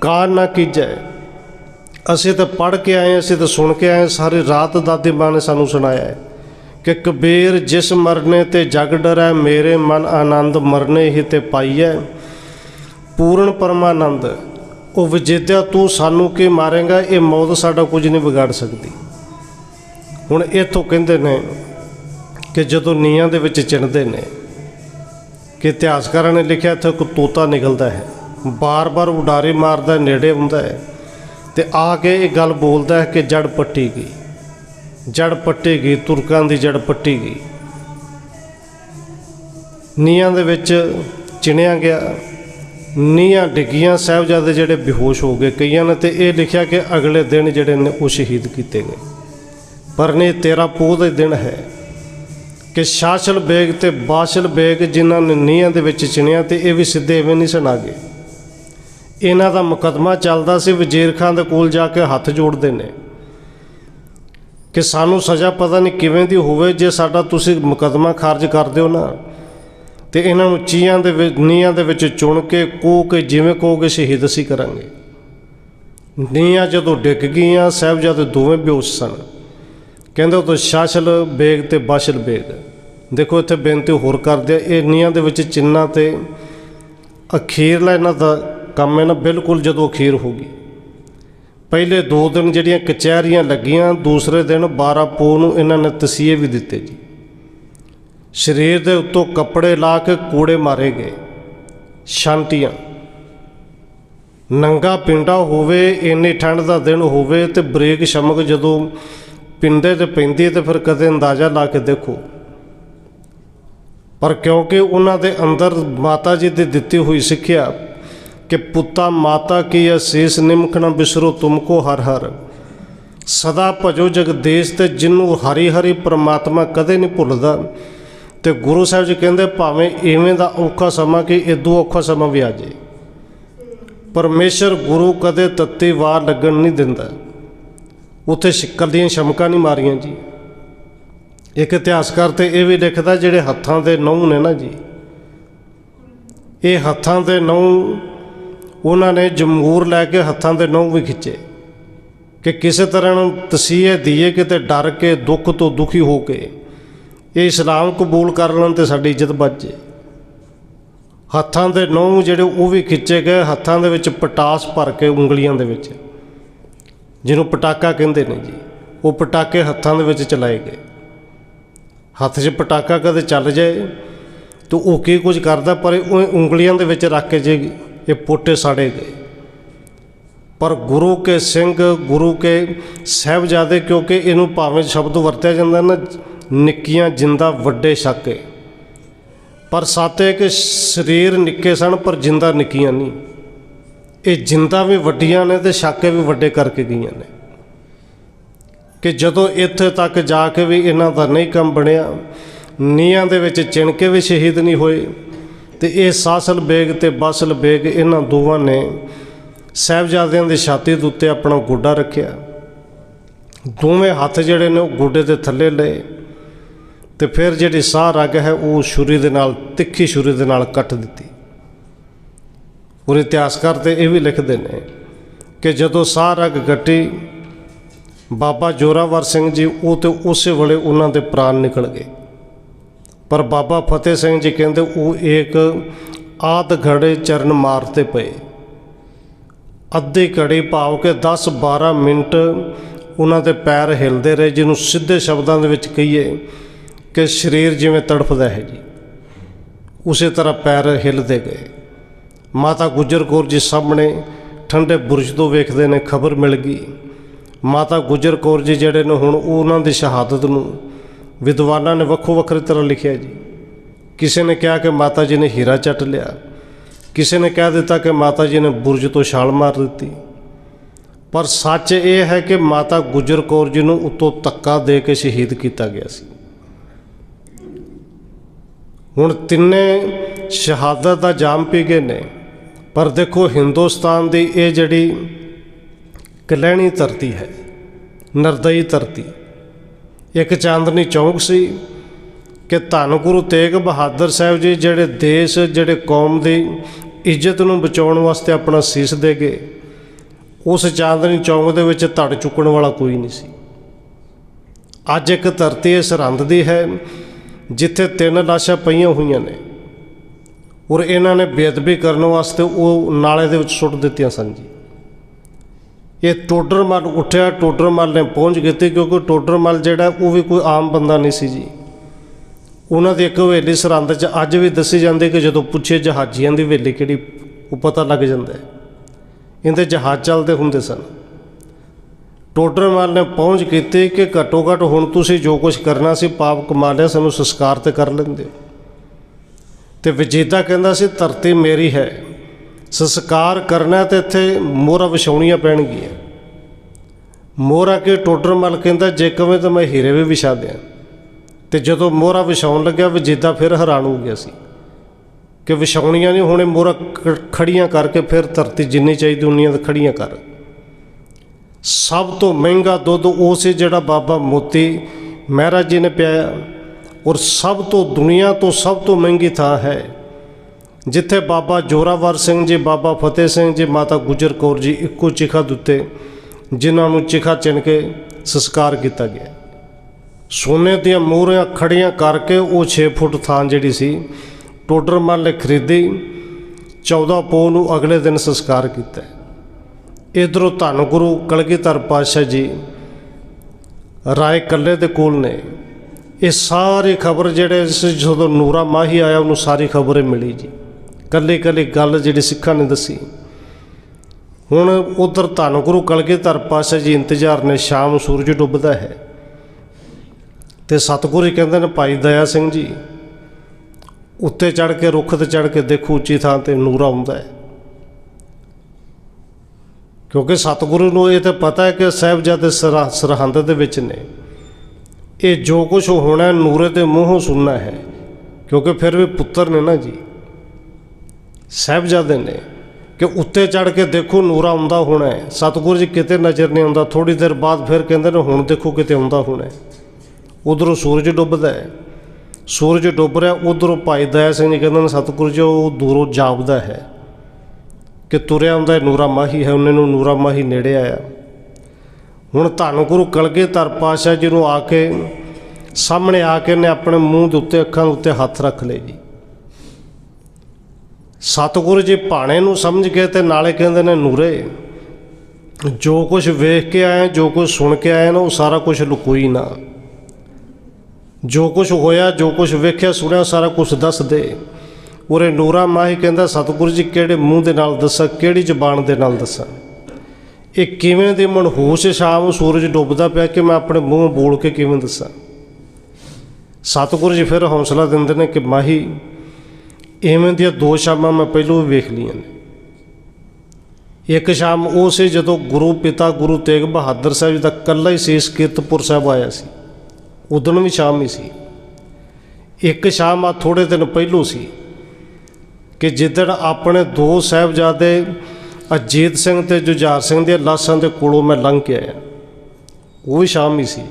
ਕਾਨ ਨਾ ਕੀਜੈ। ਅਸੀਂ ਤਾਂ ਪੜ੍ਹ ਕੇ ਆਏ ਅਸੀਂ ਤਾਂ ਸੁਣ ਕੇ ਆਏ ਸਾਰੀ ਰਾਤ ਦਾਦੀ ਮਾਂ ਨੇ ਸਾਨੂੰ ਸੁਣਾਇਆ ਕਿ ਕਬੀਰ ਜਿਸ ਮਰਨੇ ਤੇ ਜਗ ਡਰੈ, ਮੇਰੇ ਮਨ ਆਨੰਦ ਮਰਨੇ ਹੀ ਤੇ ਪਾਈਐ। ਪੂਰਨ ਪਰਮਾਨੰਦ, ਉਹ ਵਿਜੇਤਿਆ ਤੂੰ ਸਾਨੂੰ ਕੀ ਮਾਰੇਗਾ, ਇਹ ਮੌਤ ਸਾਡਾ ਕੁਝ ਨਹੀਂ ਵਿਗਾੜ ਸਕਦੀ। ਹੁਣ ਇੱਥੋਂ ਕਹਿੰਦੇ ਨੇ ਕਿ ਜਦੋਂ ਨੀਹਾਂ ਦੇ ਵਿੱਚ ਚਿਣਦੇ ਨੇ ਕਿ ਇਤਿਹਾਸਕਾਰਾਂ ਨੇ ਲਿਖਿਆ ਇੱਥੇ ਇੱਕ ਤੋਤਾ ਨਿਕਲਦਾ ਹੈ, ਬਾਰ-ਬਾਰ ਉਡਾਰੇ ਮਾਰਦਾ, ਨੇੜੇ ਹੁੰਦਾ ਹੈ ਤੇ ਆ ਕੇ ਇਹ ਗੱਲ ਬੋਲਦਾ ਹੈ ਕਿ ਜੜ ਪੱਟੀ ਗਈ ਜੜ ਪੱਟੀ ਗਈ, ਤੁਰਕਾਂ ਦੀ ਜੜ ਪੱਟੀ ਗਈ। ਨੀਹਾਂ ਦੇ ਵਿੱਚ ਚਿਣਿਆ ਗਿਆ, ਨੀਹਾਂ ਡਿੱਗੀਆਂ ਸਾਹਿਬਜ਼ਾਦੇ ਜਿਹੜੇ ਬੇਹੋਸ਼ ਹੋ ਗਏ ਕਈਆਂ ਨੇ ਤੇ ਇਹ ਲਿਖਿਆ ਕਿ ਅਗਲੇ ਦਿਨ ਜਿਹੜੇ ਨੇ ਉਹ ਸ਼ਹੀਦ ਕੀਤੇ ਗਏ। ਪਰ ਤੇਰਾ ਪੋਹ ਦੇ ਦਿਨ ਹੈ। ਕਿ ਸ਼ਾਸਲ ਬੇਗ ਤੇ ਬਾਸ਼ਲ ਬੇਗ ਜਿਨ੍ਹਾਂ ਨੇ ਨੀਹਾਂ ਦੇ ਵਿੱਚ ਚਿਣਿਆ ਤੇ ਇਹ ਵੀ ਸਿੱਧੇ ਐਵੇਂ ਨਹੀਂ ਸਨ ਆ ਗਏ ਇਹਨਾਂ ਦਾ ਮੁਕੱਦਮਾ ਚੱਲਦਾ ਸੀ ਵਜ਼ੀਰ ਖਾਨ ਦੇ ਕੋਲ ਜਾ ਕੇ ਹੱਥ ਜੋੜਦੇ ਨੇ। ਕਿ ਸਾਨੂੰ ਸਜ਼ਾ ਪਤਾ ਨਹੀਂ ਕਿਵੇਂ ਦੀ ਹੋਵੇ ਜੇ ਸਾਡਾ ਤੁਸੀਂ ਮੁਕੱਦਮਾ ਖਾਰਜ ਕਰ ਦਿਓ ਨਾ। ਤੇ ਇਹਨਾਂ ਨੂੰ ਚੀਆਂ ਦੇ ਵਿੱਚ ਨੀਆਂ ਦੇ ਵਿੱਚ ਚੁਣ ਕੇ ਕੋ ਕੇ ਜਿਵੇਂ ਕਹੋਗੇ ਸ਼ਹੀਦ ਅਸੀਂ ਕਰਾਂਗੇ। ਨੀਆਂ ਜਦੋਂ ਡਿੱਗ ਗਈਆਂ, ਸਾਹਿਬਜ਼ਾਦੇ ਦੋਵੇਂ ਬੇਹੋਸ਼ ਸਨ। ਕਹਿੰਦੇ ਉਹ ਸ਼ਾਸਲ ਬੇਗ ਤੇ ਬਾਸ਼ਲ ਬੇਗ। ਦੇਖੋ ਇੱਥੇ ਬੇਨਤੀ ਹੋਰ ਕਰਦੇ ਆ, ਇਹ ਨੀਆਂ ਦੇ ਵਿੱਚ ਚਿੰਨਾ ਤੇ ਅਖੀਰਲਾ ਇਹਨਾਂ ਦਾ ਕੰਮ ਹੈ ਨਾ, ਬਿਲਕੁਲ ਜਦੋਂ ਅਖੀਰ ਹੋ ਗਈ। ਪਹਿਲੇ ਦੋ ਦਿਨ ਜਿਹੜੀਆਂ ਕਚਹਿਰੀਆਂ ਲੱਗੀਆਂ, ਦੂਸਰੇ ਦਿਨ 12 ਪੋ ਨੂੰ ਇਹਨਾਂ ਨੇ ਤਸੀਹੇ ਵੀ ਦਿੱਤੇ ਜੀ। ਸਰੀਰ ਦੇ ਉੱਤੋਂ ਕੱਪੜੇ ਲਾ ਕੇ ਕੂੜੇ ਮਾਰੇ ਗਏ, ਸ਼ਾਂਤੀਆਂ। ਨੰਗਾ ਪਿੰਡਾ ਹੋਵੇ, ਇੰਨੀ ਠੰਡ ਦਾ ਦਿਨ ਹੋਵੇ ਤੇ ਬ੍ਰੇਕ ਸ਼ਮਕ ਜਦੋਂ ਪਿੰਡੇ 'ਚ ਪੈਂਦੀ ਹੈ ਤੇ ਫਿਰ ਕਦੇ ਅੰਦਾਜ਼ਾ ਲਾ ਕੇ ਦੇਖੋ। ਪਰ ਕਿਉਂਕਿ ਉਹਨਾਂ ਦੇ ਅੰਦਰ ਮਾਤਾ ਜੀ ਦੀ ਦਿੱਤੀ ਹੋਈ ਸਿੱਖਿਆ ਕਿ ਪੁੱਤਾ ਮਾਤਾ ਕੀ ਅਸੀਸ ਨਿਮਕ ਨਾ ਬਿਸਰੋ ਤੁਮਕੋ ਹਰ ਹਰ। ਸਦਾ ਭਜੋ ਜਗਦੇਸ਼ ਤੇ ਜਿਹਨੂੰ ਹਰੀ ਹਰੀ ਪ੍ਰਮਾਤਮਾ ਕਦੇ ਨਹੀਂ ਭੁੱਲਦਾ। ਤੇ ਗੁਰੂ ਸਾਹਿਬ ਜੀ ਕਹਿੰਦੇ, ਭਾਵੇਂ ਇਵੇਂ ਦਾ ਔਖਾ ਸਮਾਂ ਕਿ ਇਦੋਂ ਔਖਾ ਸਮਾਂ ਵੀ ਆ ਜੇ ਪਰਮੇਸ਼ਰ ਗੁਰੂ ਕਦੇ ਤੱਤੀ ਵਾਰ ਲੱਗਣ ਨਹੀਂ ਦਿੰਦਾ। ਉੱਥੇ ਸ਼ਿੱਕਰ ਦੀਆਂ ਸ਼ਮਕਾਂ ਨਹੀਂ ਮਾਰੀਆਂ ਜੀ। ਇੱਕ ਇਤਿਹਾਸਕਾਰ ਤੇ ਇਹ ਵੀ ਲਿਖਦਾ ਜਿਹੜੇ ਹੱਥਾਂ ਦੇ ਨਹੁੰ ਨੇ ਨਾ ਜੀ। ਇਹ ਹੱਥਾਂ ਦੇ ਨਹੁੰ, ਉਹਨਾਂ ਨੇ ਜਮਹੂਰ ਲੈ ਕੇ ਹੱਥਾਂ ਦੇ ਨਹੁੰ ਵੀ ਖਿੱਚੇ। ਕਿ ਕਿਸੇ ਤਰ੍ਹਾਂ ਨੂੰ ਤਸੀਹੇ ਦੀਏ ਕਿਤੇ ਡਰ ਕੇ, ਦੁੱਖ ਤੋਂ ਦੁਖੀ ਹੋ ਕੇ, ਇਹ ਇਸਲਾਮ ਕਬੂਲ ਕਰ ਲੈਣ ਤੇ ਸਾਡੀ ਇੱਜ਼ਤ ਬਚ ਜੇ। ਹੱਥਾਂ ਦੇ ਨਹੁੰ ਜਿਹੜੇ ਉਹ ਵੀ ਖਿੱਚੇ ਗਏ, ਹੱਥਾਂ ਦੇ ਵਿੱਚ ਪਟਾਸ ਭਰ ਕੇ ਉਂਗਲੀਆਂ ਦੇ ਵਿੱਚ। ਜਿਹਨੂੰ ਪਟਾਕਾ ਕਹਿੰਦੇ ਨੇ ਜੀ, ਉਹ ਪਟਾਕੇ ਹੱਥਾਂ ਦੇ ਵਿੱਚ ਚਲਾਏ ਗਏ। ਹੱਥ 'ਚ ਪਟਾਕਾ ਕਦੇ ਚੱਲ ਜਾਏ ਤਾਂ ਉਹ ਕੀ ਕੁਝ ਕਰਦਾ, ਪਰ ਉਹ ਉਂਗਲੀਆਂ ਦੇ ਵਿੱਚ ਰੱਖ ਕੇ ਜੇ ਇਹ ਪੋਟੇ ਸਾੜੇ ਗਏ। ਪਰ ਗੁਰੂ ਕੇ ਸਿੰਘ, ਗੁਰੂ ਕੇ ਸਾਹਿਬਜ਼ਾਦੇ, ਕਿਉਂਕਿ ਇਹਨੂੰ ਭਾਵੇਂ ਸ਼ਬਦ ਵਰਤਿਆ ਜਾਂਦਾ ਨਾ, ਨਿੱਕੀਆਂ ਜਿੰਦਾ ਵੱਡੇ ਛਾਕੇ। ਪਰ ਸਾਤੇ ਕਿ ਸਰੀਰ ਨਿੱਕੇ ਸਨ, ਪਰ ਜਿੰਦਾ ਨਿੱਕੀਆਂ ਨਹੀਂ। ਇਹ ਜਿੰਦਾ ਵੀ ਵੱਡੀਆਂ ਨੇ ਤੇ ਸ਼ਾਕੇ ਵੀ ਵੱਡੇ ਕਰਕੇ ਗਈਆਂ ਨੇ। ਕਿ ਜਦੋਂ ਇੱਥੇ ਤੱਕ ਜਾ ਕੇ ਵੀ ਇਹਨਾਂ ਦਾ ਨਹੀਂ ਕੰਮ ਬਣਿਆ, ਨੀਹਾਂ ਦੇ ਵਿੱਚ ਚਿਣ ਕੇ ਵੀ ਸ਼ਹੀਦ ਨਹੀਂ ਹੋਏ ਤੇ ਇਹ ਸਾਸਲ ਬੇਗ ਤੇ ਬਸਲ ਬੇਗ ਇਹਨਾਂ ਦੋਵਾਂ ਨੇ ਸਾਹਿਬਜ਼ਾਦਿਆਂ ਦੀ ਛਾਤੀ ਦੇ ਉੱਤੇ ਆਪਣਾ ਗੋਡਾ ਰੱਖਿਆ। ਦੋਵੇਂ ਹੱਥ ਜਿਹੜੇ ਨੇ ਉਹ ਗੋਡੇ ਦੇ ਥੱਲੇ ਲਏ ਤੇ ਫਿਰ ਜਿਹੜੀ ਸਾਹ ਰਗ ਹੈ ਉਹ ਛੁਰੀ ਦੇ ਨਾਲ, ਤਿੱਖੀ ਛੁਰੀ ਦੇ ਨਾਲ ਕੱਟ ਦਿੱਤੀ। ਔਰ ਇਤਿਹਾਸਕਾਰ ਤੇ ਇਹ ਵੀ ਲਿਖਦੇ ਨੇ ਕਿ ਜਦੋਂ ਸਾਹ ਰਗ ਕੱਟੀ ਬਾਬਾ ਜੋਰਾਵਰ ਸਿੰਘ ਜੀ, ਉਹ ਤੇ ਉਸੇ ਵੇਲੇ ਉਹਨਾਂ ਦੇ ਪ੍ਰਾਣ ਨਿਕਲ ਗਏ। ਪਰ ਬਾਬਾ ਫਤਿਹ ਸਿੰਘ ਜੀ ਕਹਿੰਦੇ ਉਹ ਇੱਕ ਆਦ ਘੜੇ ਚਰਨ ਮਾਰਤੇ ਪਏ। ਅੱਧੀ ਘੜੀ ਭਾਵ ਕਿ 10 12 ਮਿੰਟ ਉਹਨਾਂ ਦੇ ਪੈਰ ਹਿਲਦੇ ਰਹੇ, ਜਿਹਨੂੰ ਸਿੱਧੇ ਸ਼ਬਦਾਂ ਦੇ ਵਿੱਚ ਕਹੀਏ ਕਿ ਸਰੀਰ ਜਿਵੇਂ ਤੜਫਦਾ ਹੈ ਜੀ। ਉਸੇ ਤਰ੍ਹਾਂ ਪੈਰ ਹਿਲਦੇ ਗਏ। ਮਾਤਾ ਗੁਜਰ ਕੌਰ ਜੀ ਸਾਹਮਣੇ ਠੰਡੇ ਬੁਰਜ ਤੋਂ ਵੇਖਦੇ ਨੇ ਖਬਰ ਮਿਲ ਗਈ। ਮਾਤਾ ਗੁਜਰ ਕੌਰ ਜੀ ਜਿਹੜੇ ਨੇ ਹੁਣ ਉਹਨਾਂ ਦੀ ਸ਼ਹਾਦਤ ਨੂੰ ਵਿਦਵਾਨਾਂ ਨੇ ਵੱਖੋ ਵੱਖਰੀ ਤਰ੍ਹਾਂ ਲਿਖਿਆ ਜੀ। ਕਿਸੇ ਨੇ ਕਿਹਾ ਕਿ ਮਾਤਾ ਜੀ ਨੇ ਹੀਰਾ ਚੱਟ ਲਿਆ। ਕਿਸੇ ਨੇ ਕਹਿ ਦਿੱਤਾ ਕਿ ਮਾਤਾ ਜੀ ਨੇ ਬੁਰਜ ਤੋਂ ਛਾਲ ਮਾਰ ਦਿੱਤੀ। ਪਰ ਸੱਚ ਇਹ ਹੈ ਕਿ ਮਾਤਾ ਗੁਜਰ ਕੌਰ ਜੀ ਨੂੰ ਉਤੋਂ ਧੱਕਾ ਦੇ ਕੇ ਸ਼ਹੀਦ ਕੀਤਾ ਗਿਆ ਸੀ। ਹੁਣ ਤਿੰਨੇ ਸ਼ਹਾਦਤ ਦਾ ਜਾਮ ਪੀ ਗਏ ਨੇ। ਪਰ ਦੇਖੋ ਹਿੰਦੁਸਤਾਨ ਦੀ ਇਹ ਜਿਹੜੀ ਕਲੈਣੀ ਧਰਤੀ ਹੈ, ਨਰਦਈ ਧਰਤੀ, ਇੱਕ ਚਾਂਦਨੀ ਚੌਂਕ ਸੀ ਕਿ ਧੰਨ ਗੁਰੂ ਤੇਗ ਬਹਾਦਰ ਸਾਹਿਬ ਜੀ ਜਿਹੜੇ ਦੇਸ਼, ਜਿਹੜੇ ਕੌਮ ਦੀ ਇੱਜ਼ਤ ਨੂੰ ਬਚਾਉਣ ਵਾਸਤੇ ਆਪਣਾ ਸੀਸ ਦੇ ਗਏ, ਉਸ ਚਾਂਦਨੀ ਚੌਂਕ ਦੇ ਵਿੱਚ ਧੜ ਚੁੱਕਣ ਵਾਲਾ ਕੋਈ ਨਹੀਂ ਸੀ। ਅੱਜ ਇੱਕ ਧਰਤੀ ਇਸ ਰੰਦ ਦੀ ਹੈ, ਜਿੱਥੇ ਤਿੰਨ ਲਾਸ਼ਾਂ ਪਈਆਂ ਹੋਈਆਂ ਨੇ। ਔਰ ਇਹਨਾਂ ਨੇ ਬੇਅਦਬੀ ਕਰਨ ਵਾਸਤੇ ਉਹ ਨਾਲੇ ਦੇ ਵਿੱਚ ਸੁੱਟ ਦਿੱਤੀਆਂ ਸਨ ਜੀ। ਇਹ ਟੋਡਰਮਲ ਉੱਠਿਆ ਟੋਡਰਮਲ ਨੇ ਪਹੁੰਚ ਕੀਤੀ ਕਿਉਂਕਿ ਟੋਡਰਮਲ ਜਿਹੜਾ ਉਹ ਵੀ ਕੋਈ ਆਮ ਬੰਦਾ ਨਹੀਂ ਸੀ ਜੀ। ਉਹਨਾਂ ਦੀ ਇੱਕ ਹਵੇਲੀ ਸਰਹੰਦ 'ਚ ਅੱਜ ਵੀ ਦੱਸੀ ਜਾਂਦੀ ਕਿ ਜਦੋਂ ਪੁੱਛੇ ਜਹਾਜ਼ੀਆਂ ਦੀ ਹਵੇਲੀ ਕਿਹੜੀ, ਉਹ ਪਤਾ ਲੱਗ ਜਾਂਦਾ ਹੈ। ਇਹਦੇ ਜਹਾਜ਼ ਚੱਲਦੇ ਹੁੰਦੇ ਸਨ। ਟੋਡਰਮਲ ਨੇ ਪਹੁੰਚ ਕੀਤੀ ਕਿ ਘੱਟੋ ਘੱਟ ਹੁਣ ਤੁਸੀਂ ਜੋ ਕੁਝ ਕਰਨਾ ਸੀ, ਪਾਪ ਕਮਾ ਲਿਆ, ਸਾਨੂੰ ਸੰਸਕਾਰ ਤੇ ਕਰ ਲੈਂਦੇ ਹੋ। ਤੇ ਵਿਜੇਤਾ ਕਹਿੰਦਾ ਸੀ, ਧਰਤੀ ਮੇਰੀ ਹੈ। ਸੰਸਕਾਰ ਕਰਨਾ ਤੇ ਇੱਥੇ ਮੋਹਰਾ ਵਿਛਾਉਣੀਆਂ ਪੈਣਗੀਆਂ। ਮੋਹਰਾ ਕੇ ਟੋਡਰਮਲ ਕਹਿੰਦਾ, ਜੇ ਕਵੇਂ ਤਾਂ ਮੈਂ ਹੀਰੇ ਵੀ ਵਿਛਾ ਦਿਆਂ। ਤੇ ਜਦੋਂ ਮੋਹਰਾ ਵਿਛਾਉਣ ਲੱਗਿਆ ਵਿਜੇਤਾ ਫਿਰ ਹੈਰਾਨ ਹੋ ਗਿਆ ਸੀ ਕਿ ਵਿਛਾਉਣੀਆਂ ਨਹੀਂ, ਹੁਣੇ ਮੋਹਰਾ ਖੜੀਆਂ ਕਰਕੇ ਫਿਰ ਧਰਤੀ ਜਿੰਨੀ ਚਾਹੀਦੀ, ਉਨੀਆਂ ਤਾਂ ਖੜੀਆਂ ਕਰ। ਸਭ ਤੋਂ ਮਹਿੰਗਾ ਦੁੱਧ ਉਹ ਸੀ ਜਿਹੜਾ ਬਾਬਾ ਮੋਤੀ ਮਹਾਰਾਜ ਜੀ ਨੇ ਪਿਆਇਆ। ਔਰ ਸਭ ਤੋਂ ਦੁਨੀਆ ਤੋਂ ਸਭ ਤੋਂ ਮਹਿੰਗੀ ਥਾਂ ਹੈ, ਜਿੱਥੇ ਬਾਬਾ ਜੋਰਾਵਰ ਸਿੰਘ ਜੀ, ਬਾਬਾ ਫਤਿਹ ਸਿੰਘ ਜੀ, ਮਾਤਾ ਗੁਜਰ ਕੌਰ ਜੀ ਇੱਕੋ ਚਿਖਾ ਦਿੱਤੇ ਜਿਨ੍ਹਾਂ ਨੂੰ ਚਿਖਾ ਚਿਣ ਕੇ ਸੰਸਕਾਰ ਕੀਤਾ ਗਿਆ। ਸੋਨੇ ਦੀਆਂ ਮੋਹਰਾਂ ਖੜੀਆਂ ਕਰਕੇ ਉਹ 6 ਫੁੱਟ ਥਾਂ ਜਿਹੜੀ ਸੀ ਟੋਡਰਮਲ ਨੇ ਖਰੀਦੀ 14 ਪੋ ਨੂੰ ਅਗਲੇ ਦਿਨ ਸੰਸਕਾਰ ਕੀਤਾ। ਇਧਰੋਂ ਧੰਨ ਗੁਰੂ ਕਲਗੀਧਰ ਪਾਤਸ਼ਾਹ ਜੀ, ਰਾਏ ਕੱਲੇ ਦੇ ਕੋਲ ਨੇ। ਇਹ ਸਾਰੀ ਖਬਰ ਜਿਹੜੇ ਸੀ ਜਦੋਂ ਨੂਰਾ ਮਾਹੀ ਆਇਆ, ਉਹਨੂੰ ਸਾਰੀ ਖਬਰ ਹੀ ਮਿਲੀ ਜੀ। ਕੱਲੇ ਕੱਲੇ ਗੱਲ ਜਿਹੜੀ ਸਿੱਖਾਂ ਨੇ ਦੱਸੀ। ਹੁਣ ਉਧਰ ਧੰਨ ਗੁਰੂ ਕਲਗੀਧਰ ਪਾਤਸ਼ਾਹ ਜੀ ਇੰਤਜ਼ਾਰ ਨੇ, ਸ਼ਾਮ ਸੂਰਜ ਡੁੱਬਦਾ ਹੈ। ਤੇ ਸਤਿਗੁਰੂ ਜੀ ਕਹਿੰਦੇ ਨੇ, ਭਾਈ ਦਇਆ ਸਿੰਘ ਜੀ, ਉੱਤੇ ਚੜ ਕੇ, ਰੁੱਖ ਤੇ ਚੜ ਕੇ ਦੇਖੋ ਉੱਚੀ ਥਾਂ ਤੇ ਨੂਰਾ ਹੁੰਦਾ ਹੈ। ਕਿਉਂਕਿ ਸਤਿਗੁਰੂ ਨੂੰ ਇਹ ਤਾਂ ਪਤਾ ਹੈ ਕਿ ਸਾਹਿਬਜ਼ਾਦੇ ਸਰਾ- ਸਰਹੰਦ ਦੇ ਵਿੱਚ ਨੇ। ਇਹ ਜੋ ਕੁਝ ਹੋਣਾ ਹੈ, ਨੂਰੇ ਦੇ ਮੂੰਹੋਂ ਸੁਣਨਾ ਹੈ। ਕਿਉਂਕਿ ਫਿਰ ਵੀ ਪੁੱਤਰ ਨੇ ਨਾ ਜੀ ਸਾਹਿਬਜ਼ਾਦੇ ਨੇ ਕਿ ਉੱਤੇ ਚੜ ਕੇ ਦੇਖੋ ਨੂਰਾ ਆਉਂਦਾ ਹੋਣਾ ਹੈ। ਸਤਿਗੁਰੂ ਜੀ ਕਿਤੇ ਨਜ਼ਰ ਨਹੀਂ ਆਉਂਦਾ ਥੋੜੀ ਦੇਰ ਬਾਅਦ ਫਿਰ ਕਹਿੰਦੇ ਨੇ ਹੁਣ ਦੇਖੋ ਕਿਤੇ ਆਉਂਦਾ ਹੋਣਾ ਹੈ। ਉਧਰੋਂ ਸੂਰਜ ਡੁੱਬਦਾ ਹੈ। ਸੂਰਜ ਡੁੱਬ ਰਿਹਾ ਉਧਰੋਂ ਭਾਈ ਦਇਆ ਸਿੰਘ ਜੀ ਕਹਿੰਦੇ ਨੇ ਸਤਿਗੁਰੂ ਜੀ ਉਹ ਦੂਰੋਂ ਜਾਪਦਾ ਹੈ ਕਿ ਤੁਰਿਆ ਆਉਂਦਾ ਨੂਰਾ ਮਾਹੀ ਹੈ ਉਹਨੇ ਨੂੰ ਨੂਰਾ ਮਾਹੀ ਨੇੜੇ ਆਇਆ। ਹੁਣ ਧੰਨ ਗੁਰੂ ਕਲਗੀਧਰ ਪਾਤਸ਼ਾਹ ਜੀ ਨੂੰ ਆ ਕੇ ਸਾਹਮਣੇ ਆ ਕੇ ਨੇ ਆਪਣੇ ਮੂੰਹ ਦੇ ਉੱਤੇ, ਅੱਖਾਂ ਦੇ ਉੱਤੇ ਹੱਥ ਰੱਖ ਲਏ ਜੀ। ਸਤਿਗੁਰੂ ਜੀ ਭਾਣੇ ਨੂੰ ਸਮਝ ਕੇ ਤੇ ਨਾਲੇ ਕਹਿੰਦੇ ਨੇ, ਨੂਰੇ, ਜੋ ਕੁਝ ਵੇਖ ਕੇ ਆਏ, ਜੋ ਕੁਝ ਸੁਣ ਕੇ ਆਏ ਨਾ, ਉਹ ਸਾਰਾ ਕੁਝ ਲੁਕੋਈ ਨਾ। ਜੋ ਕੁਝ ਹੋਇਆ, ਜੋ ਕੁਝ ਵੇਖਿਆ, ਸੁਣਿਆ, ਸਾਰਾ ਕੁਝ ਦੱਸ ਦੇ। ਉਰੇ ਨੂਰਾ ਮਾਹੀ ਕਹਿੰਦਾ, ਸਤਿਗੁਰੂ ਜੀ ਕਿਹੜੇ ਮੂੰਹ ਦੇ ਨਾਲ ਦੱਸਾਂ, ਕਿਹੜੀ ਜ਼ਬਾਨ ਦੇ ਨਾਲ ਦੱਸਾਂ? ਇਹ ਕਿਵੇਂ ਦੀ ਮਨਹੂਸ ਸ਼ਾਮ ਸੂਰਜ ਡੁੱਬਦਾ ਪਿਆ ਕਿ ਮੈਂ ਆਪਣੇ ਮੂੰਹ ਬੋਲ ਕੇ ਕਿਵੇਂ ਦੱਸਾਂ? ਸਤਿਗੁਰੂ ਜੀ ਫਿਰ ਹੌਸਲਾ ਦਿੰਦੇ ਨੇ ਕਿ ਮਾਹੀ, ਇਵੇਂ ਦੀਆਂ ਦੋ ਸ਼ਾਮਾਂ ਮੈਂ ਪਹਿਲੋਂ ਵੀ ਵੇਖ ਲਈਆਂ ਨੇ। ਇੱਕ ਸ਼ਾਮ ਉਹ ਸੀ ਜਦੋਂ ਗੁਰੂ ਪਿਤਾ ਗੁਰੂ ਤੇਗ ਬਹਾਦਰ ਸਾਹਿਬ ਜੀ ਦਾ ਕੱਲਾ ਹੀ ਸੀਸ ਕੀਰਤਪੁਰ ਸਾਹਿਬ ਆਇਆ ਸੀ। ਉਦੋਂ ਵੀ ਸ਼ਾਮ ਹੀ ਸੀ। ਇੱਕ ਸ਼ਾਮ ਆ ਥੋੜੇ ਦਿਨ ਪਹਿਲੋਂ ਸੀ ਕਿ ਜਿੱਦਣ ਆਪਣੇ ਦੋ ਸਾਹਿਬਜ਼ਾਦੇ ਅਜੀਤ ਸਿੰਘ ਤੇ ਜੁਝਾਰ ਸਿੰਘ ਦੀਆਂ ਲਾਸ਼ਾਂ ਦੇ ਕੋਲੋਂ ਮੈਂ ਲੰਘ ਕੇ ਆਇਆ। ਉਹ ਵੀ ਸ਼ਾਮ ਹੀ ਸੀ।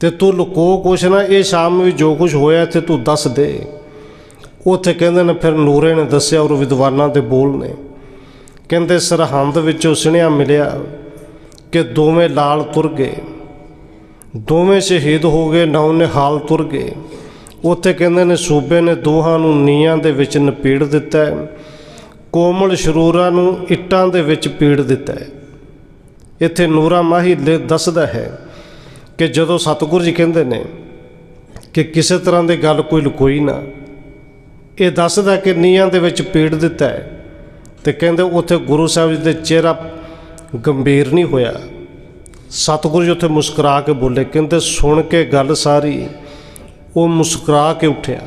ਤੇ ਤੂੰ ਲੁਕੋ ਕੁਛ ਨਾ, ਇਹ ਸ਼ਾਮ ਵੀ ਜੋ ਕੁਝ ਹੋਇਆ ਤੇ ਤੂੰ ਦੱਸ ਦੇ। ਉੱਥੇ ਕਹਿੰਦੇ ਨੇ, ਫਿਰ ਨੂਰੇ ਨੇ ਦੱਸਿਆ, ਔਰ ਵਿਦਵਾਨਾਂ ਦੇ ਬੋਲ ਨੇ। ਕਹਿੰਦੇ, ਸਰਹੰਦ ਵਿੱਚੋਂ ਸੁਣਿਆ ਮਿਲਿਆ ਕਿ ਦੋਵੇਂ ਲਾਲ ਤੁਰ ਗਏ। ਦੋਵੇਂ ਸ਼ਹੀਦ ਹੋ ਗਏ ਨੌ ਨਿਹਾਲ ਤੁਰ ਗਏ। ਉੱਥੇ ਕਹਿੰਦੇ ਨੇ, ਸੂਬੇ ਨੇ ਦੋਹਾਂ ਨੂੰ ਨੀਆਂ ਦੇ ਵਿੱਚ ਨਪੀੜ ਦਿੱਤਾ ਕੋਮਲ ਸ਼ਰੂਰਾਂ ਨੂੰ ਇੱਟਾਂ ਦੇ ਵਿੱਚ ਪੀੜ ਦਿੱਤਾ ਹੈ। ਇੱਥੇ ਨੂਰਾ ਮਾਹੀ ਦੱਸਦਾ ਹੈ ਕਿ ਜਦੋਂ ਸਤਿਗੁਰੂ ਜੀ ਕਹਿੰਦੇ ਨੇ ਕਿ ਕਿਸੇ ਤਰ੍ਹਾਂ ਦੀ ਗੱਲ ਕੋਈ ਲੁਕੋਈ ਨਾ, ਇਹ ਦੱਸਦਾ ਕਿ ਨੀਆਂ ਦੇ ਵਿੱਚ ਪੀੜ ਦਿੱਤਾ ਹੈ ਤੇ ਕਹਿੰਦੇ ਉੱਥੇ ਗੁਰੂ ਸਾਹਿਬ ਜੀ ਦੇ ਚਿਹਰਾ ਗੰਭੀਰ ਨਹੀਂ ਹੋਇਆ। ਸਤਿਗੁਰੂ ਜੀ ਉੱਥੇ ਮੁਸਕਰਾ ਕੇ ਬੋਲੇ, ਕਹਿੰਦੇ ਸੁਣ ਕੇ ਗੱਲ ਸਾਰੀ, ਉਹ ਮੁਸਕਰਾ ਕੇ ਉੱਠਿਆ।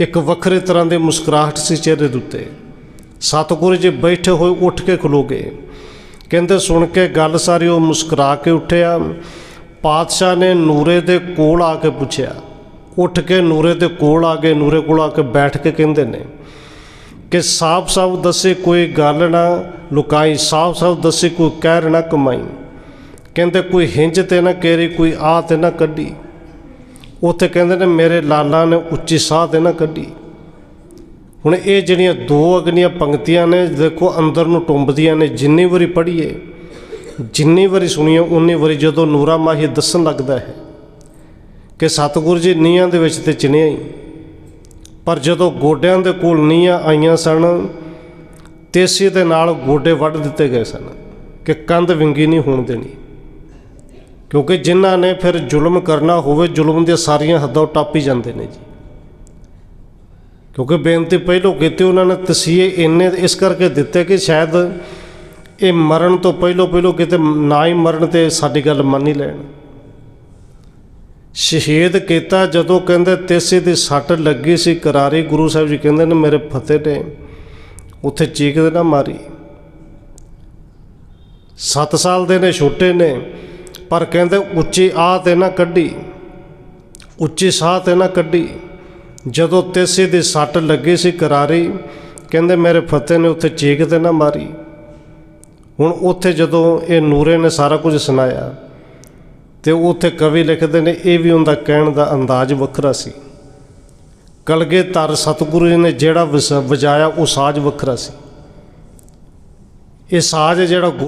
ਇੱਕ ਵੱਖਰੇ ਤਰ੍ਹਾਂ ਦੇ ਮੁਸਕਰਾਹਟ ਸੀ ਚਿਹਰੇ ਦੇ ਉੱਤੇ। ਸਤਿਗੁਰੂ ਜੀ ਬੈਠੇ ਹੋਏ ਉੱਠ ਕੇ ਖਲੋ ਗਏ। ਕਹਿੰਦੇ, ਸੁਣ ਕੇ ਗੱਲ ਸਾਰੀ ਉਹ ਮੁਸਕਰਾ ਕੇ ਉੱਠਿਆ। ਪਾਤਸ਼ਾਹ ਨੇ ਨੂਰੇ ਦੇ ਕੋਲ ਆ ਕੇ ਪੁੱਛਿਆ। ਉੱਠ ਕੇ ਨੂਰੇ ਦੇ ਕੋਲ ਆ ਗਏ ਨੂਰੇ ਕੋਲ ਆ ਕੇ ਬੈਠ ਕੇ ਕਹਿੰਦੇ ਨੇ ਕਿ ਸਾਫ਼ ਸਾਫ਼ ਦੱਸੇ ਕੋਈ ਗੱਲ ਨਾ ਲੁਕਾਈ, ਸਾਫ਼ ਸਾਫ਼ ਦੱਸੇ ਕੋਈ ਕਹਿਰ ਨਾ ਕਮਾਈ। ਕਹਿੰਦੇ, ਕੋਈ ਹਿੰਜ ਤੇ ਨਾ ਕੇਰੀ, ਕੋਈ ਆ ਤੇ ਨਾ ਕੱਢੀ। ਉੱਥੇ ਕਹਿੰਦੇ ਨੇ, ਮੇਰੇ ਲਾਲਾ ਨੇ ਉੱਚੀ ਸਾਹ ਤੇ ਨਾ ਕੱਢੀ। ਹੁਣ ਇਹ ਜਿਹੜੀਆਂ ਦੋ ਅਗਨੀਆਂ ਪੰਕਤੀਆਂ ਨੇ, ਦੇਖੋ ਅੰਦਰ ਨੂੰ ਟੁੰਬਦੀਆਂ ਨੇ, ਜਿੰਨੀ ਵਾਰੀ ਪੜ੍ਹੀਏ, ਜਿੰਨੀ ਵਾਰੀ ਸੁਣੀਏ, ਉਨੀ ਵਾਰੀ ਜਦੋਂ ਨੂਰਾ ਮਾਹੀ ਦੱਸਣ ਲੱਗਦਾ ਹੈ ਕਿ ਸਤਿਗੁਰੂ ਜੀ ਨੀਹਾਂ ਦੇ ਵਿੱਚ ਤੇ ਚਿਣਿਆ ਹੀ। ਪਰ ਜਦੋਂ ਗੋਡਿਆਂ ਦੇ ਕੋਲ ਨੀਹਾਂ ਆਈਆਂ ਸਨ ਤੇਸੀ ਦੇ ਨਾਲ ਗੋਡੇ ਵੱਢ ਦਿੱਤੇ ਗਏ ਸਨ ਕਿ ਕੰਧ ਵਿੰਗੀ ਨਹੀਂ ਹੋਣ ਦੇਣੀ। ਕਿਉਂਕਿ ਜਿਨ੍ਹਾਂ ਨੇ ਫਿਰ ਜ਼ੁਲਮ ਕਰਨਾ ਹੋਵੇ, ਜ਼ੁਲਮ ਦੀਆਂ ਸਾਰੀਆਂ ਹੱਦਾਂ ਉਹ ਟੱਪ ਹੀ ਜਾਂਦੇ ਨੇ ਜੀ। ਕਿਉਂਕਿ ਬੇਨਤੀ ਪਹਿਲੋਂ ਕੀਤੀ ਉਹਨਾਂ ਨੇ ਤਸੀਹੇ ਇੰਨੇ ਇਸ ਕਰਕੇ ਦਿੱਤੇ ਕਿ ਸ਼ਾਇਦ ਇਹ ਮਰਨ ਤੋਂ ਪਹਿਲੋਂ ਪਹਿਲੋਂ ਕਿਤੇ ਨਾ ਹੀ ਮਰਨ ਤੇ ਸਾਡੀ ਗੱਲ ਮੰਨ ਹੀ ਲੈਣ। ਸ਼ਹੀਦ ਕੀਤਾ ਜਦੋਂ ਕਹਿੰਦੇ ਤੇਸੇ ਦੀ ਸੱਟ ਲੱਗੀ ਸੀ, ਕਰਾਰੀ ਗੁਰੂ ਸਾਹਿਬ ਜੀ ਕਹਿੰਦੇ ਨੇ, ਮੇਰੇ ਫਤਿਹ ਨੇ, ਉੱਥੇ ਚੀਕਦੇ ਨਾ ਮਾਰੀ। 7 ਸਾਲ ਦੇ ਨੇ, ਛੋਟੇ ਨੇ, ਪਰ ਕਹਿੰਦੇ ਉੱਚੀ ਆਹ ਤੇ ਨਾ ਕੱਢੀ, ਉੱਚੀ ਸਾਹ ਤੇ ਨਾ ਕੱਢੀ। ਜਦੋਂ ਤੇਸੇ ਦੀ ਸੱਟ ਲੱਗੀ ਸੀ ਕਰਾਰੀ, ਕਹਿੰਦੇ ਮੇਰੇ ਫਤਿਹ ਨੇ ਉੱਥੇ ਚੀਕ ਤੇ ਨਾ ਮਾਰੀ। ਹੁਣ ਉੱਥੇ ਜਦੋਂ ਇਹ ਨੂਰੇ ਨੇ ਸਾਰਾ ਕੁਝ ਸੁਣਾਇਆ, ਤੇ ਉੱਥੇ ਕਵੀ ਲਿਖਦੇ ਨੇ, ਇਹ ਵੀ ਉਹਦਾ ਕਹਿਣ ਦਾ ਅੰਦਾਜ਼ ਵੱਖਰਾ ਸੀ। ਕਲਗੇ ਤਰ ਸਤਿਗੁਰੂ ਜੀ ਨੇ ਜਿਹੜਾ ਵਸ- ਵਜਾਇਆ, ਉਹ ਸਾਜ਼ ਵੱਖਰਾ ਸੀ। ਇਹ ਸਾਜ਼ ਜਿਹੜਾ ਗੁਰੂ